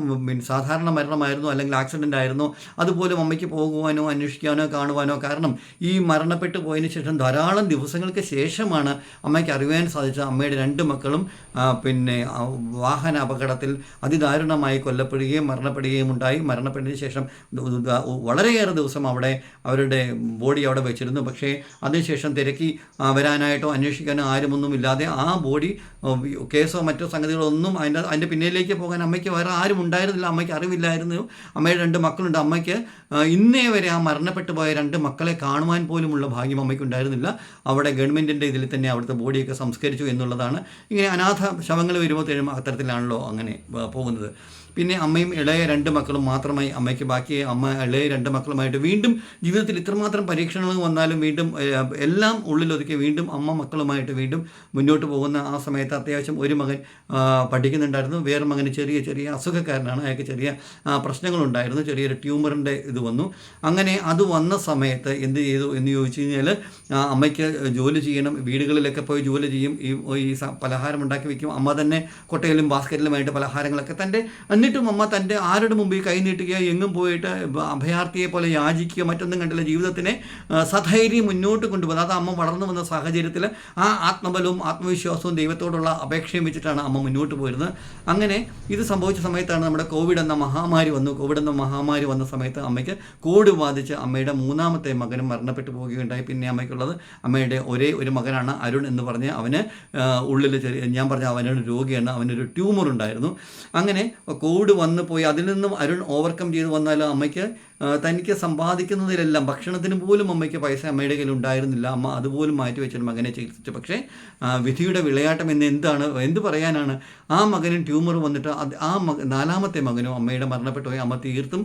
സാധാരണ മരണമായിരുന്നു അല്ലെങ്കിൽ ആക്സിഡന്റ് ആയിരുന്നു അതുപോലും അമ്മയ്ക്ക് പോകുവാനോ അന്വേഷിക്കാനോ കാണുവാനോ കാരണം ഈ മരണപ്പെട്ടു പോയതിന് ശേഷം ധാരാളം ദിവസങ്ങൾക്ക് ശേഷമാണ് അമ്മയ്ക്ക് അറിയാൻ സാധിച്ചത്. അമ്മയുടെ രണ്ട് മക്കളും ആ, പിന്നെ വാഹന അപകടത്തിൽ അതിദാരുണമായി കൊല്ലപ്പെടുകയും മരണപ്പെടുകയും ഉണ്ടായി. മരണപ്പെട്ടതിന് ശേഷം വളരെയേറെ ദിവസം അവിടെ അവരുടെ ബോഡി അവിടെ വെച്ചിരുന്നു. പക്ഷേ അതിനുശേഷം തിരക്കി വരാനായിട്ടോ അന്വേഷിക്കാനോ ആരുമൊന്നുമില്ലാതെ ആ ബോഡി കേസോ മറ്റോ സംഗതികളോ ഒന്നും അതിന്റെ അതിന്റെ പിന്നിലേക്ക് പോകാൻ അമ്മയ്ക്ക് വേറെ ആരും ഉണ്ടായിരുന്നില്ല. അമ്മയ്ക്ക് അറിവില്ലായിരുന്നു. അമ്മയുടെ രണ്ട് മക്കളുണ്ട്. അമ്മയ്ക്ക് ഇന്നേ വരെ ആ മരണപ്പെട്ടു പോയ രണ്ട് മക്കളെ കാണുവാൻ പോലുമുള്ള ഭാഗ്യം അമ്മയ്ക്ക് ഉണ്ടായിരുന്നില്ല അവിടെ ഗവൺമെന്റിന്റെ ഇതിൽ തന്നെ അവിടുത്തെ ബോഡിയൊക്കെ സംസ്കരിച്ചു എന്നുള്ളതാണ്. ഇങ്ങനെ അനാഥ ശവങ്ങൾ വരുമ്പോൾ തരുമ്പോൾ അത്തരത്തിലാണല്ലോ അങ്ങനെ പോകുന്നത്. പിന്നെ അമ്മയും ഇളയ രണ്ട് മക്കളും മാത്രമായി അമ്മയ്ക്ക് ബാക്കി അമ്മ ഇളയ രണ്ട് മക്കളുമായിട്ട് വീണ്ടും ജീവിതത്തിൽ ഇത്രമാത്രം പരീക്ഷണങ്ങൾ വന്നാലും വീണ്ടും എല്ലാം ഉള്ളിലൊതുക്കി വീണ്ടും അമ്മ മക്കളുമായിട്ട് വീണ്ടും മുന്നോട്ട് പോകുന്ന ആ സമയത്ത് അത്യാവശ്യം ഒരു മകൻ പഠിക്കുന്നുണ്ടായിരുന്നു. വേറെ മകന് ചെറിയ ചെറിയ അസുഖക്കാരനാണ്. അയാൾക്ക് ചെറിയ പ്രശ്നങ്ങളുണ്ടായിരുന്നു. ചെറിയൊരു ട്യൂമറിന്റെ ഇത് വന്നു. അങ്ങനെ അത് വന്ന സമയത്ത് എന്ത് ചെയ്തു എന്ന് ചോദിച്ചു കഴിഞ്ഞാൽ അമ്മയ്ക്ക് ജോലി ചെയ്യണം. വീടുകളിലൊക്കെ പോയി ജോലി ചെയ്യും. ഈ ഈ പലഹാരം ഉണ്ടാക്കി വയ്ക്കും അമ്മ തന്നെ കൊട്ടയിലും ബാസ്ക്കറ്റിലുമായിട്ട് പലഹാരങ്ങളൊക്കെ തന്റെ എന്നിട്ടും അമ്മ തന്റെ ആരുടെ മുമ്പിൽ കൈ നീട്ടുകയോ എങ്ങും പോയിട്ട് അഭയാർത്ഥിയെ പോലെ യാചിക്കുകയോ മറ്റൊന്നും കണ്ടില്ല. ജീവിതത്തിനെ സധൈര്യം മുന്നോട്ട് കൊണ്ടുപോകുന്നത്. അത് അമ്മ വളർന്നു വന്ന സാഹചര്യത്തിൽ ആ ആത്മബലവും ആത്മവിശ്വാസവും ദൈവത്തോടുള്ള അപേക്ഷയും വെച്ചിട്ടാണ് അമ്മ മുന്നോട്ട് പോയിരുന്നത്. അങ്ങനെ ഇത് സംഭവിച്ച സമയത്താണ് നമ്മുടെ കോവിഡ് എന്ന മഹാമാരി വന്നു. കോവിഡ് എന്ന മഹാമാരി വന്ന സമയത്ത് അമ്മയ്ക്ക് കോവിഡ് ബാധിച്ച് അമ്മയുടെ മൂന്നാമത്തെ മകനും മരണപ്പെട്ടു പോവുകയുണ്ടായി. പിന്നെ അമ്മയ്ക്കുള്ളത് അമ്മയുടെ ഒരേ ഒരു മകനാണ് അരുൺ എന്ന് പറഞ്ഞ് അവന് ഉള്ളിൽ ചെറിയ ഞാൻ പറഞ്ഞ അവനൊരു രോഗിയാണ്. അവനൊരു ട്യൂമർ ഉണ്ടായിരുന്നു അങ്ങനെ കോവിഡ് വന്ന് പോയി അതിൽ നിന്നും അരുൺ ഓവർകം ചെയ്ത് വന്നാൽ അമ്മയ്ക്ക്? തനിക്ക് സമ്പാദിക്കുന്നതിലെല്ലാം ഭക്ഷണത്തിന് പോലും അമ്മയ്ക്ക് പൈസ അമ്മയുടെ കയ്യിൽ ഉണ്ടായിരുന്നില്ല. അമ്മ അതുപോലും മാറ്റി വെച്ചിട്ട് മകനെ ചികിത്സിച്ചു പക്ഷേ വിധിയുടെ വിളയാട്ടം എന്ന് എന്താണ് എന്ത് പറയാനാണ്? ആ മകനും ട്യൂമർ വന്നിട്ട് ആ മക നാലാമത്തെ മകനും അമ്മയുടെ മരണപ്പെട്ടു പോയി. അമ്മ തീർത്തും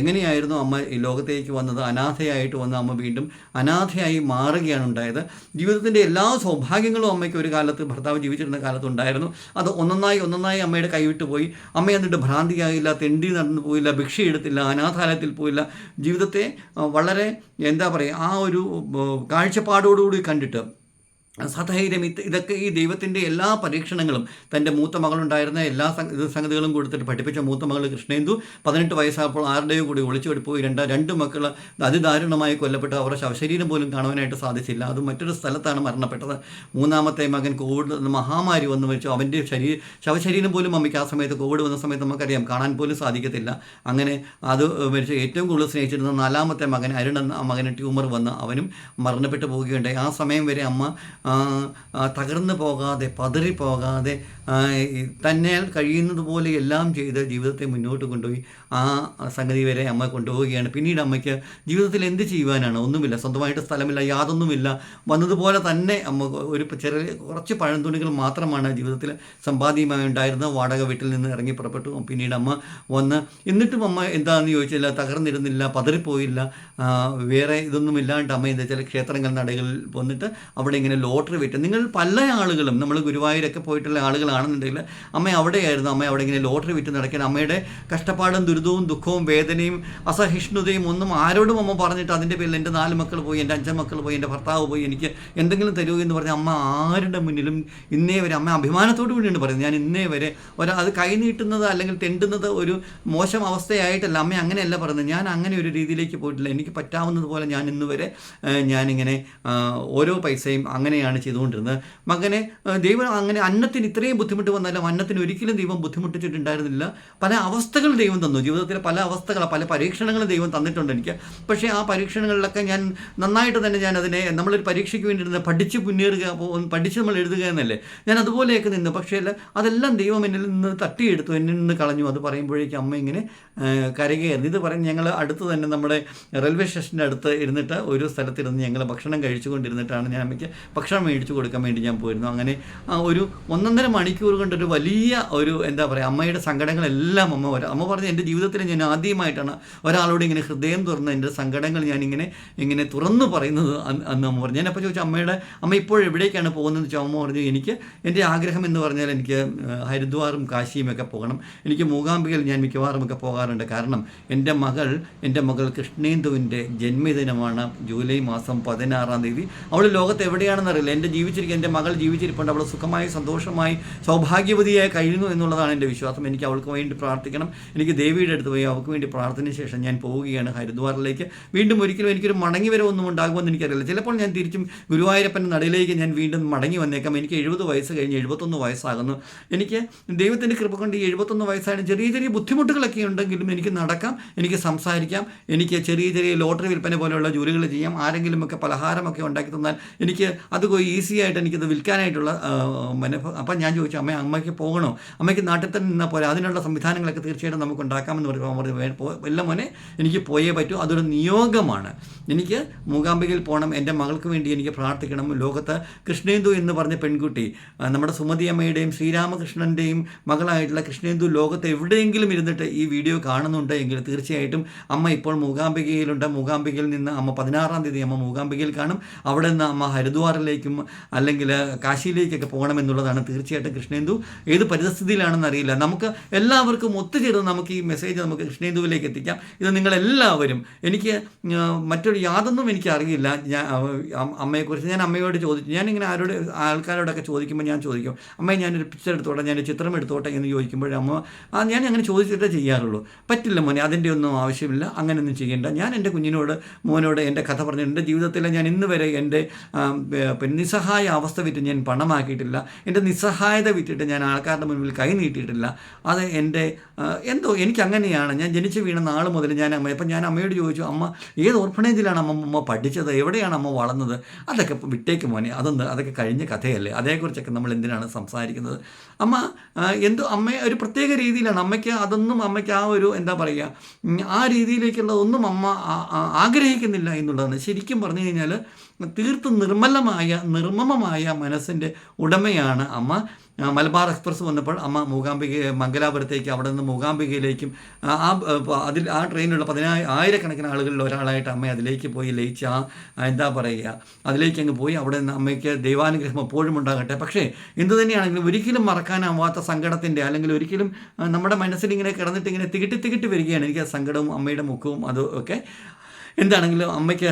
എങ്ങനെയായിരുന്നു അമ്മ ഈ ലോകത്തേക്ക് വന്നത്? അനാഥയായിട്ട് വന്ന അമ്മ വീണ്ടും അനാഥയായി മാറുകയാണ് ഉണ്ടായത്. ജീവിതത്തിന്റെ എല്ലാ സൗഭാഗ്യങ്ങളും അമ്മയ്ക്ക് ഒരു കാലത്ത് ഭർത്താവ് ജീവിച്ചിരുന്ന കാലത്ത് ഉണ്ടായിരുന്നു. അത് ഒന്നൊന്നായി ഒന്നൊന്നായി അമ്മയുടെ കൈവിട്ട് പോയി. അമ്മ എന്നിട്ട് ഭ്രാന്തിയായില്ല തെണ്ടി നടന്നു പോയില്ല ഭിക്ഷ എടുത്തില്ല അനാഥാലയത്തിൽ പോയില്ല. ജീവിതത്തെ വളരെ എന്താ പറയുക ആ ഒരു കാഴ്ചപ്പാടോടുകൂടി കണ്ടിട്ട് സധൈര്യം ഇത് ഇതൊക്കെ ഈ ദൈവത്തിന്റെ എല്ലാ പരീക്ഷണങ്ങളും തന്റെ മൂത്ത മകളുണ്ടായിരുന്ന എല്ലാ സംഗതികളും കൊടുത്തിട്ട് പഠിപ്പിച്ച മൂത്ത മകൾ കൃഷ്ണേന്ദു പതിനെട്ട് വയസ്സായപ്പോൾ ആരുടെയോ കൂടി ഒളിച്ചോടി പോയി രണ്ട് രണ്ട് മക്കൾ അതിദാരുണമായി കൊല്ലപ്പെട്ട്. അവരുടെ ശവശരീരം പോലും കാണുവാനായിട്ട് സാധിച്ചില്ല. അത് മറ്റൊരു സ്ഥലത്താണ് മരണപ്പെട്ടത്. മൂന്നാമത്തെ മകൻ കോവിഡ് മഹാമാരി വന്നു വെച്ചു അവന്റെ ശരീരം ശവശരീരം പോലും അമ്മയ്ക്ക് ആ സമയത്ത് കോവിഡ് വന്ന സമയത്ത് നമുക്കറിയാം. കാണാൻ പോലും സാധിക്കത്തില്ല. അങ്ങനെ അത് മരിച്ച് ഏറ്റവും കൂടുതൽ സ്നേഹിച്ചിരുന്ന നാലാമത്തെ മകൻ അരുൺ എന്ന മകന് ട്യൂമർ വന്ന് അവനും മരണപ്പെട്ടു പോവുകയുണ്ടായി. ആ സമയം വരെ അമ്മ തകർന്നു പോകാതെ പതറി പോകാതെ തന്നെ കഴിയുന്നത് പോലെ എല്ലാം ചെയ്ത് ജീവിതത്തെ മുന്നോട്ട് കൊണ്ടുപോയി. ആ സംഗതി വരെ അമ്മ കൊണ്ടുപോവുകയാണ്. പിന്നീട് അമ്മയ്ക്ക് ജീവിതത്തിൽ എന്ത് ചെയ്യുവാനാണ്? ഒന്നുമില്ല. സ്വന്തമായിട്ട് സ്ഥലമില്ല യാതൊന്നുമില്ല. വന്നതുപോലെ തന്നെ അമ്മ ഒരു ചെറിയ കുറച്ച് പഴംതുണികൾ മാത്രമാണ് ജീവിതത്തിൽ സമ്പാദ്യമായി ഉണ്ടായിരുന്നത്. വാടക വീട്ടിൽ നിന്ന് ഇറങ്ങി പുറപ്പെട്ടു. പിന്നീട് അമ്മ വന്ന് എന്നിട്ടും അമ്മ എന്താണെന്ന് ചോദിച്ചില്ല. തകർന്നിരുന്നില്ല പതറിപ്പോയില്ല. വേറെ ഇതൊന്നും ഇല്ലാണ്ട് അമ്മ എന്താ വെച്ചാൽ ക്ഷേത്രങ്ങൾ നടകളിൽ വന്നിട്ട് അവിടെ ഇങ്ങനെ ലോട്ടറി വിറ്റ്. നിങ്ങൾ പല ആളുകളും നമ്മൾ ഗുരുവായൂരൊക്കെ പോയിട്ടുള്ള ആളുകളാണെന്നുണ്ടെങ്കിൽ അമ്മ അവിടെയായിരുന്നു. അമ്മ അവിടെ ഇങ്ങനെ ലോട്ടറി വിറ്റ് നടക്കാൻ അമ്മയുടെ കഷ്ടപ്പാടും ദുരിതവും ദുഃഖവും വേദനയും അസഹിഷ്ണുതയും ഒന്നും ആരോടും അമ്മ പറഞ്ഞിട്ട് അതിന്റെ പേരിൽ എന്റെ നാല് മക്കൾ പോയി എന്റെ അഞ്ച് മക്കൾ പോയി എന്റെ ഭർത്താവ് പോയി എനിക്ക് എന്തെങ്കിലും തരൂ എന്ന് പറഞ്ഞ അമ്മ ആരുടെ മുന്നിലും ഇന്നേ വരെ അമ്മ അഭിമാനത്തോടു കൂടിയാണ് പറയുന്നത്. ഞാൻ ഇന്നേ വരെ ഒരാ അത് കൈനീട്ടുന്നത് അല്ലെങ്കിൽ തെണ്ടുന്നത് ഒരു മോശം അവസ്ഥയായിട്ടല്ല. അമ്മ അങ്ങനെയല്ല പറയുന്നത്. ഞാൻ അങ്ങനെ ഒരു രീതിയിലേക്ക് പോയിട്ടില്ല. എനിക്ക് പറ്റാവുന്നത് പോലെ ഞാൻ ഇന്ന് വരെ ഞാനിങ്ങനെ ഓരോ പൈസയും അങ്ങനെയാണ് ചെയ്തുകൊണ്ടിരുന്നത്. മകനെ ദൈവം അങ്ങനെ അന്നത്തിന് ഇത്രയും ബുദ്ധിമുട്ട് വന്നാലും അന്നത്തിന് ഒരിക്കലും ദൈവം ബുദ്ധിമുട്ടിച്ചിട്ടുണ്ടായിരുന്നില്ല. പല അവസ്ഥകൾ ദൈവം തന്നു. ജീവിതത്തിലെ പല അവസ്ഥകൾ പല പരീക്ഷണങ്ങളും ദൈവം തന്നിട്ടുണ്ട് എനിക്ക്. പക്ഷേ ആ പരീക്ഷണങ്ങളിലൊക്കെ ഞാൻ നന്നായിട്ട് തന്നെ ഞാൻ അതിനെ നമ്മളൊരു പരീക്ഷയ്ക്ക് വേണ്ടി ഇരുന്ന് പഠിച്ച് മുന്നേറുക പഠിച്ച് നമ്മൾ എഴുതുക എന്നല്ലേ ഞാൻ അതുപോലെയൊക്കെ നിന്ന്. പക്ഷേ അതെല്ലാം ദൈവം എന്നിൽ നിന്ന് തട്ടിയെടുത്തു എന്നിൽ നിന്ന് കളഞ്ഞു. അത് പറയുമ്പോഴേക്കും അമ്മ ഇങ്ങനെ കരകയായിരുന്നു ഇത് പറഞ്ഞ് ഞങ്ങൾ അടുത്ത് തന്നെ നമ്മുടെ റെയിൽവേ സ്റ്റേഷന്റെ അടുത്ത് ഇരുന്നിട്ട് ഒരു സ്ഥലത്തിരുന്ന് ഞങ്ങൾ ഭക്ഷണം കഴിച്ചുകൊണ്ടിരുന്നിട്ടാണ് ഞാൻ അമ്മയ്ക്ക് ഭക്ഷണം മേടിച്ചു കൊടുക്കാൻ വേണ്ടി ഞാൻ പോയിരുന്നു. അങ്ങനെ ഒരു ഒന്നൊന്നര മണിക്കൂർ കൊണ്ടൊരു വലിയ ഒരു എന്താ പറയുക അമ്മയുടെ സങ്കടങ്ങളെല്ലാം അമ്മ വരാം അമ്മ പറഞ്ഞ് എന്റെ ജീവിതത്തിൽ ഞാൻ ആദ്യമായിട്ടാണ് ഒരാളോട് ഇങ്ങനെ ഹൃദയം തുറന്ന് എന്റെ സങ്കടങ്ങൾ ഞാൻ ഇങ്ങനെ ഇങ്ങനെ തുറന്നു പറയുന്നത് അന്ന് അമ്മ പറഞ്ഞു. ഞാനപ്പോൾ ചോദിച്ചു അമ്മയുടെ അമ്മ ഇപ്പോൾ എവിടേക്കാണ് പോകുന്നത് ചോദിച്ചാൽ അമ്മ പറഞ്ഞു എനിക്ക് എന്റെ ആഗ്രഹം എന്ന് പറഞ്ഞാൽ എനിക്ക് ഹരിദ്വാറും കാശിയും ഒക്കെ പോകണം. എനിക്ക് മൂകാംബികയിൽ ഞാൻ മിക്കവാറും ഒക്കെ പോകാറുണ്ട്. കാരണം എന്റെ മകൾ എന്റെ മകൾ കൃഷ്ണേന്ദുവിന്റെ ജന്മദിനമാണ് ജൂലൈ മാസം പതിനാറാം തീയതി. അവൾ ലോകത്ത് എവിടെയാണെന്ന് അറിയില്ല. എന്റെ ജീവിച്ചിരിക്കുക എന്റെ മകൾ ജീവിച്ചിരിപ്പുണ്ട്. അവൾ സുഖമായി സന്തോഷമായി സൗഭാഗ്യവതിയായി കഴിയുന്നു എന്നുള്ളതാണ് എന്റെ വിശ്വാസം. എനിക്ക് അവൾക്ക് വേണ്ടി പ്രാർത്ഥിക്കണം. എനിക്ക് ദേവിയുടെ അടുത്ത് പോയി. അവൾക്ക് വേണ്ടി പ്രാർത്ഥന ശേഷം ഞാൻ പോവുകയാണ് ഹരിദ്വാറിലേക്ക്. വീണ്ടും ഒരിക്കലും എനിക്കൊരു മടങ്ങി വരവൊന്നും ഉണ്ടാകുമെന്ന് എനിക്കറിയില്ല. ചിലപ്പോൾ ഞാൻ തിരിച്ചും ഗുരുവായൂരപ്പന്റെ നടയിലേക്ക് ഞാൻ വീണ്ടും മടങ്ങി വന്നേക്കാം. എനിക്ക് എഴുപത് വയസ്സ് കഴിഞ്ഞ് എഴുപത്തൊന്ന് വയസ്സാകുന്നു. എനിക്ക് ദൈവത്തിന്റെ കൃപ കൊണ്ട് ഈ എഴുപത്തൊന്ന് വയസ്സായ ചെറിയ ചെറിയ ബുദ്ധിമുട്ടുകളൊക്കെ ഉണ്ടെങ്കിലും എനിക്ക് നടക്കാം എനിക്ക് സംസാരിക്കാം എനിക്ക് ചെറിയ ചെറിയ ലോട്ടറി വിൽപ്പന പോലെയുള്ള ജോലികൾ ചെയ്യാം. ആരെങ്കിലുമൊക്കെ പലഹാരമൊക്കെ ഉണ്ടാക്കി തന്നാൽ എനിക്ക് അത് ഈസി ആയിട്ട് എനിക്കത് വിൽക്കാനായിട്ടുള്ള മനഃ അപ്പം ഞാൻ ചോദിച്ചു അമ്മ അമ്മയ്ക്ക് പോകണോ? അമ്മയ്ക്ക് നാട്ടിൽ തന്നെ നിന്നാൽ പോലെ അതിനുള്ള സംവിധാനങ്ങളൊക്കെ തീർച്ചയായിട്ടും നമുക്ക് ഉണ്ടാക്കാമെന്ന് പറഞ്ഞു അമ്മ പറഞ്ഞു. "വേ- പോ- ഇല്ല മോനെ എനിക്ക് പോയേ പറ്റൂ. അതൊരു നിയോഗമാണ്. എനിക്ക് മൂകാംബികയിൽ പോകണം എന്റെ മകൾക്ക് വേണ്ടി എനിക്ക് പ്രാർത്ഥിക്കണം. ലോകത്ത് കൃഷ്ണേന്ദു എന്ന് പറഞ്ഞ പെൺകുട്ടി നമ്മുടെ സുമതി അമ്മയുടെയും ശ്രീരാമകൃഷ്ണന്റെയും മകളായിട്ടുള്ള കൃഷ്ണേന്ദു ലോകത്ത് എവിടെയെങ്കിലും ഇരുന്നിട്ട് ഈ വീഡിയോ കാണുന്നുണ്ട് എങ്കിൽ തീർച്ചയായിട്ടും അമ്മ ഇപ്പോൾ മൂകാംബികയിലുണ്ട്. മൂകാംബികയിൽ നിന്ന് അമ്മ പതിനാറാം തീയതി അമ്മ മൂകാംബികയിൽ കാണും. അവിടെ നിന്ന് അമ്മ ഹരിദ്വാറിലേക്കും അല്ലെങ്കിൽ കാശിയിലേക്കൊക്കെ പോകണമെന്നുള്ളതാണ് തീർച്ചയായിട്ടും കൃഷ്ണേന്ദു. ഏത് പരിസ്ഥിതിയിലാണെന്ന് അറിയില്ല. നമുക്ക് എല്ലാവർക്കും ഒത്തുചേർന്ന് നമുക്ക് ഈ മെസ്സേജ് നമുക്ക് കൃഷ്ണേന്ദുവിലേക്ക് എത്തിക്കാം. ഇത് നിങ്ങളെല്ലാവരും എനിക്ക് മറ്റൊരു യാതൊന്നും എനിക്ക് അറിയില്ല. ഞാൻ അമ്മയെക്കുറിച്ച് ഞാൻ അമ്മയോട് ചോദിച്ചു. ഞാനിങ്ങനെ ആരോട് ആൾക്കാരോടൊക്കെ ചോദിക്കുമ്പോൾ ഞാൻ ചോദിക്കും അമ്മയെ ഞാനൊരു പിക്ചർ എടുത്തോട്ടെ? ഞാനൊരു ചിത്രം എടുത്തോട്ടെ? എന്ന് ചോദിക്കുമ്പോഴേ അമ്മ ആ ഞാൻ അങ്ങനെ ചോദിച്ചിട്ടേ ചെയ്യാറുള്ളൂ. പറ്റില്ല മോനെ അതിന്റെ ഒന്നും ആവശ്യമില്ല. അങ്ങനെയൊന്നും ചെയ്യേണ്ട. ഞാൻ എന്റെ കുഞ്ഞിനോട് മോനോട് എന്റെ കഥ പറഞ്ഞു എന്റെ ജീവിതത്തിൽ ഞാൻ ഇന്ന് വരെ എന്റെ നിസ്സഹായ അവസ്ഥ വിറ്റ് ഞാൻ പണമാക്കിയിട്ടില്ല. എന്റെ നിസ്സഹായത വിറ്റിട്ട് ഞാൻ ആൾക്കാരുടെ മുന്നിൽ കൈ നീട്ടിയിട്ടില്ല. അത് എന്റെ എന്തോ എനിക്ക് അങ്ങനെയാണ്. ഞാൻ ജനിച്ചു വീണ നാൾ മുതൽ ഞാൻ അമ്മ ഇപ്പം ഞാൻ അമ്മയോട് ചോദിച്ചു അമ്മ ഏത് ഓർഫണേജിലാണ് അമ്മ അമ്മ പഠിച്ചത്? എവിടെയാണ് അമ്മ വളർന്നത്? അതൊക്കെ വിട്ടേക്ക് മോനെ. അതൊന്ന് അതൊക്കെ കഴിഞ്ഞ കഥയല്ലേ. അതേക്കുറിച്ചൊക്കെ നമ്മൾ എന്തിനാണ് സംസാരിക്കുന്നത്? അമ്മ എന്തോ അമ്മ ഒരു പ്രത്യേക രീതിയിലാണ് അമ്മയ്ക്ക് അതൊന്നും അമ്മയ്ക്ക് ആ ഒരു എന്താ പറയുക ആ രീതിയിലേക്കുള്ള ഒന്നും അമ്മ ആഗ്രഹിക്കുന്നില്ല എന്നുള്ളതാണ്. ശരിക്കും പറഞ്ഞു കഴിഞ്ഞാൽ തീർത്തും നിർമ്മലമായ നിർമ്മമമായ മനസ്സിന്റെ ഉടമയാണ് അമ്മ. മലബാർ എക്സ്പ്രസ് വന്നപ്പോൾ അമ്മ മൂകാംബിക മംഗലാപുരത്തേക്ക് അവിടെ നിന്ന് മൂകാംബികയിലേക്കും ആ അതിൽ ആ ട്രെയിനിലുള്ള പതിനായി ആയിരക്കണക്കിന് ആളുകളിൽ ഒരാളായിട്ട് അമ്മ അതിലേക്ക് പോയി ലയിച്ച് ആ, എന്താ പറയുക അതിലേക്ക് അങ്ങ് പോയി. അവിടെ നിന്ന് അമ്മയ്ക്ക് ദൈവാനുഗ്രഹം എപ്പോഴും ഉണ്ടാകട്ടെ. പക്ഷേ എന്തു തന്നെയാണെങ്കിലും ഒരിക്കലും മറക്കാനാവാത്ത സങ്കടത്തിന്റെ അല്ലെങ്കിൽ ഒരിക്കലും നമ്മുടെ മനസ്സിൽ ഇങ്ങനെ കിടന്നിട്ട് ഇങ്ങനെ തികിട്ടി തികിട്ടി വരികയാണ്. എനിക്ക് ആ സങ്കടവും അമ്മയുടെ മുഖവും അതും ഒക്കെ എന്താണെങ്കിലും അമ്മയ്ക്ക്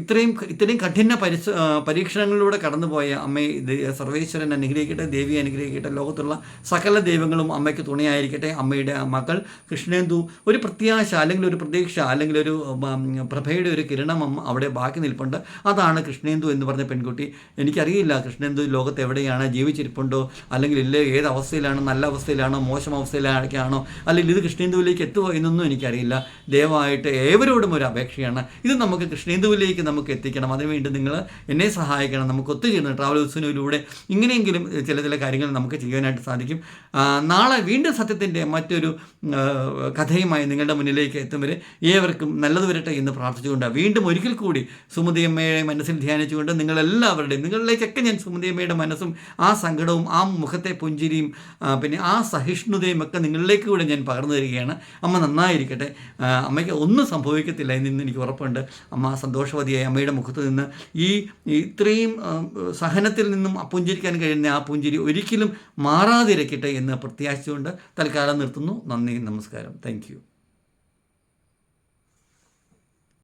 ഇത്രയും ഇത്രയും കഠിന പരിശ പരീക്ഷണങ്ങളിലൂടെ കടന്നുപോയ അമ്മയെ സർവേശ്വരൻ അനുഗ്രഹിക്കട്ടെ ദേവി അനുഗ്രഹിക്കട്ടെ ലോകത്തുള്ള സകല ദൈവങ്ങളും അമ്മയ്ക്ക് തുണയായിരിക്കട്ടെ. അമ്മയുടെ മകൾ കൃഷ്ണേന്ദു ഒരു പ്രത്യാശ അല്ലെങ്കിൽ ഒരു പ്രതീക്ഷ അല്ലെങ്കിൽ ഒരു പ്രഭയുടെ ഒരു കിരണം അമ്മ അവിടെ ബാക്കി നിൽപ്പുണ്ട്. അതാണ് കൃഷ്ണേന്ദു എന്ന് പറഞ്ഞ പെൺകുട്ടി. എനിക്കറിയില്ല കൃഷ്ണേന്ദു ലോകത്ത് എവിടെയാണ് ജീവിച്ചിരിപ്പുണ്ടോ അല്ലെങ്കിൽ ഇല്ല ഏത് അവസ്ഥയിലാണ് നല്ല അവസ്ഥയിലാണോ മോശം അവസ്ഥയിലാണോ അല്ലെങ്കിൽ ഇത് കൃഷ്ണേന്ദുവിലേക്ക് എത്തുമോ എന്നൊന്നും എനിക്കറിയില്ല. ദയവായിട്ട് ഏവരോടും ഒരു അപേക്ഷയാണ്. ഇത് നമുക്ക് കൃഷ്ണേന്ദുവിലേക്ക് നമുക്ക് എത്തിക്കണം. അതിനുവേണ്ടി നിങ്ങൾ എന്നെ സഹായിക്കണം. നമുക്ക് ഒത്തുചേർന്ന് ട്രാവൽ ഹൗസിനിലൂടെ ഇങ്ങനെയെങ്കിലും ചില ചില കാര്യങ്ങൾ നമുക്ക് ചെയ്യാനായിട്ട് സാധിക്കും. നാളെ വീണ്ടും സത്യത്തിന്റെ മറ്റൊരു കഥയുമായി നിങ്ങളുടെ മുന്നിലേക്ക് എത്തും വരെ ഏവർക്കും നല്ലത് വരട്ടെ എന്ന് പ്രാർത്ഥിച്ചുകൊണ്ട് വീണ്ടും ഒരിക്കൽ കൂടി സുമതിയമ്മയെ മനസ്സിൽ ധ്യാനിച്ചുകൊണ്ട് നിങ്ങളെല്ലാവരുടെയും നിങ്ങളിലേക്കൊക്കെ ഞാൻ സുമതിയമ്മയുടെ മനസ്സും ആ സങ്കടവും ആ മുഖത്തെ പുഞ്ചിരിയും പിന്നെ ആ സഹിഷ്ണുതയും ഒക്കെ നിങ്ങളിലേക്ക് കൂടെ ഞാൻ പകർന്നു തരികയാണ്. അമ്മ നന്നായിരിക്കട്ടെ. അമ്മയ്ക്ക് ഒന്നും സംഭവിക്കത്തില്ല. എന്ന് എനിക്ക് ഉറപ്പുണ്ട്. അമ്മ സന്തോഷവതിയായി അമ്മയുടെ മുഖത്ത് നിന്ന് ഈ ഇത്രയും സഹനത്തിൽ നിന്നും പുഞ്ചിരിക്കാൻ കഴിയുന്ന ആ പുഞ്ചിരി ഒരിക്കലും മാറാതിരിക്കട്ടെ എന്ന് പ്രത്യാശിച്ചുകൊണ്ട് തൽക്കാലം നിർത്തുന്നു. നന്ദി നമസ്കാരം. താങ്ക്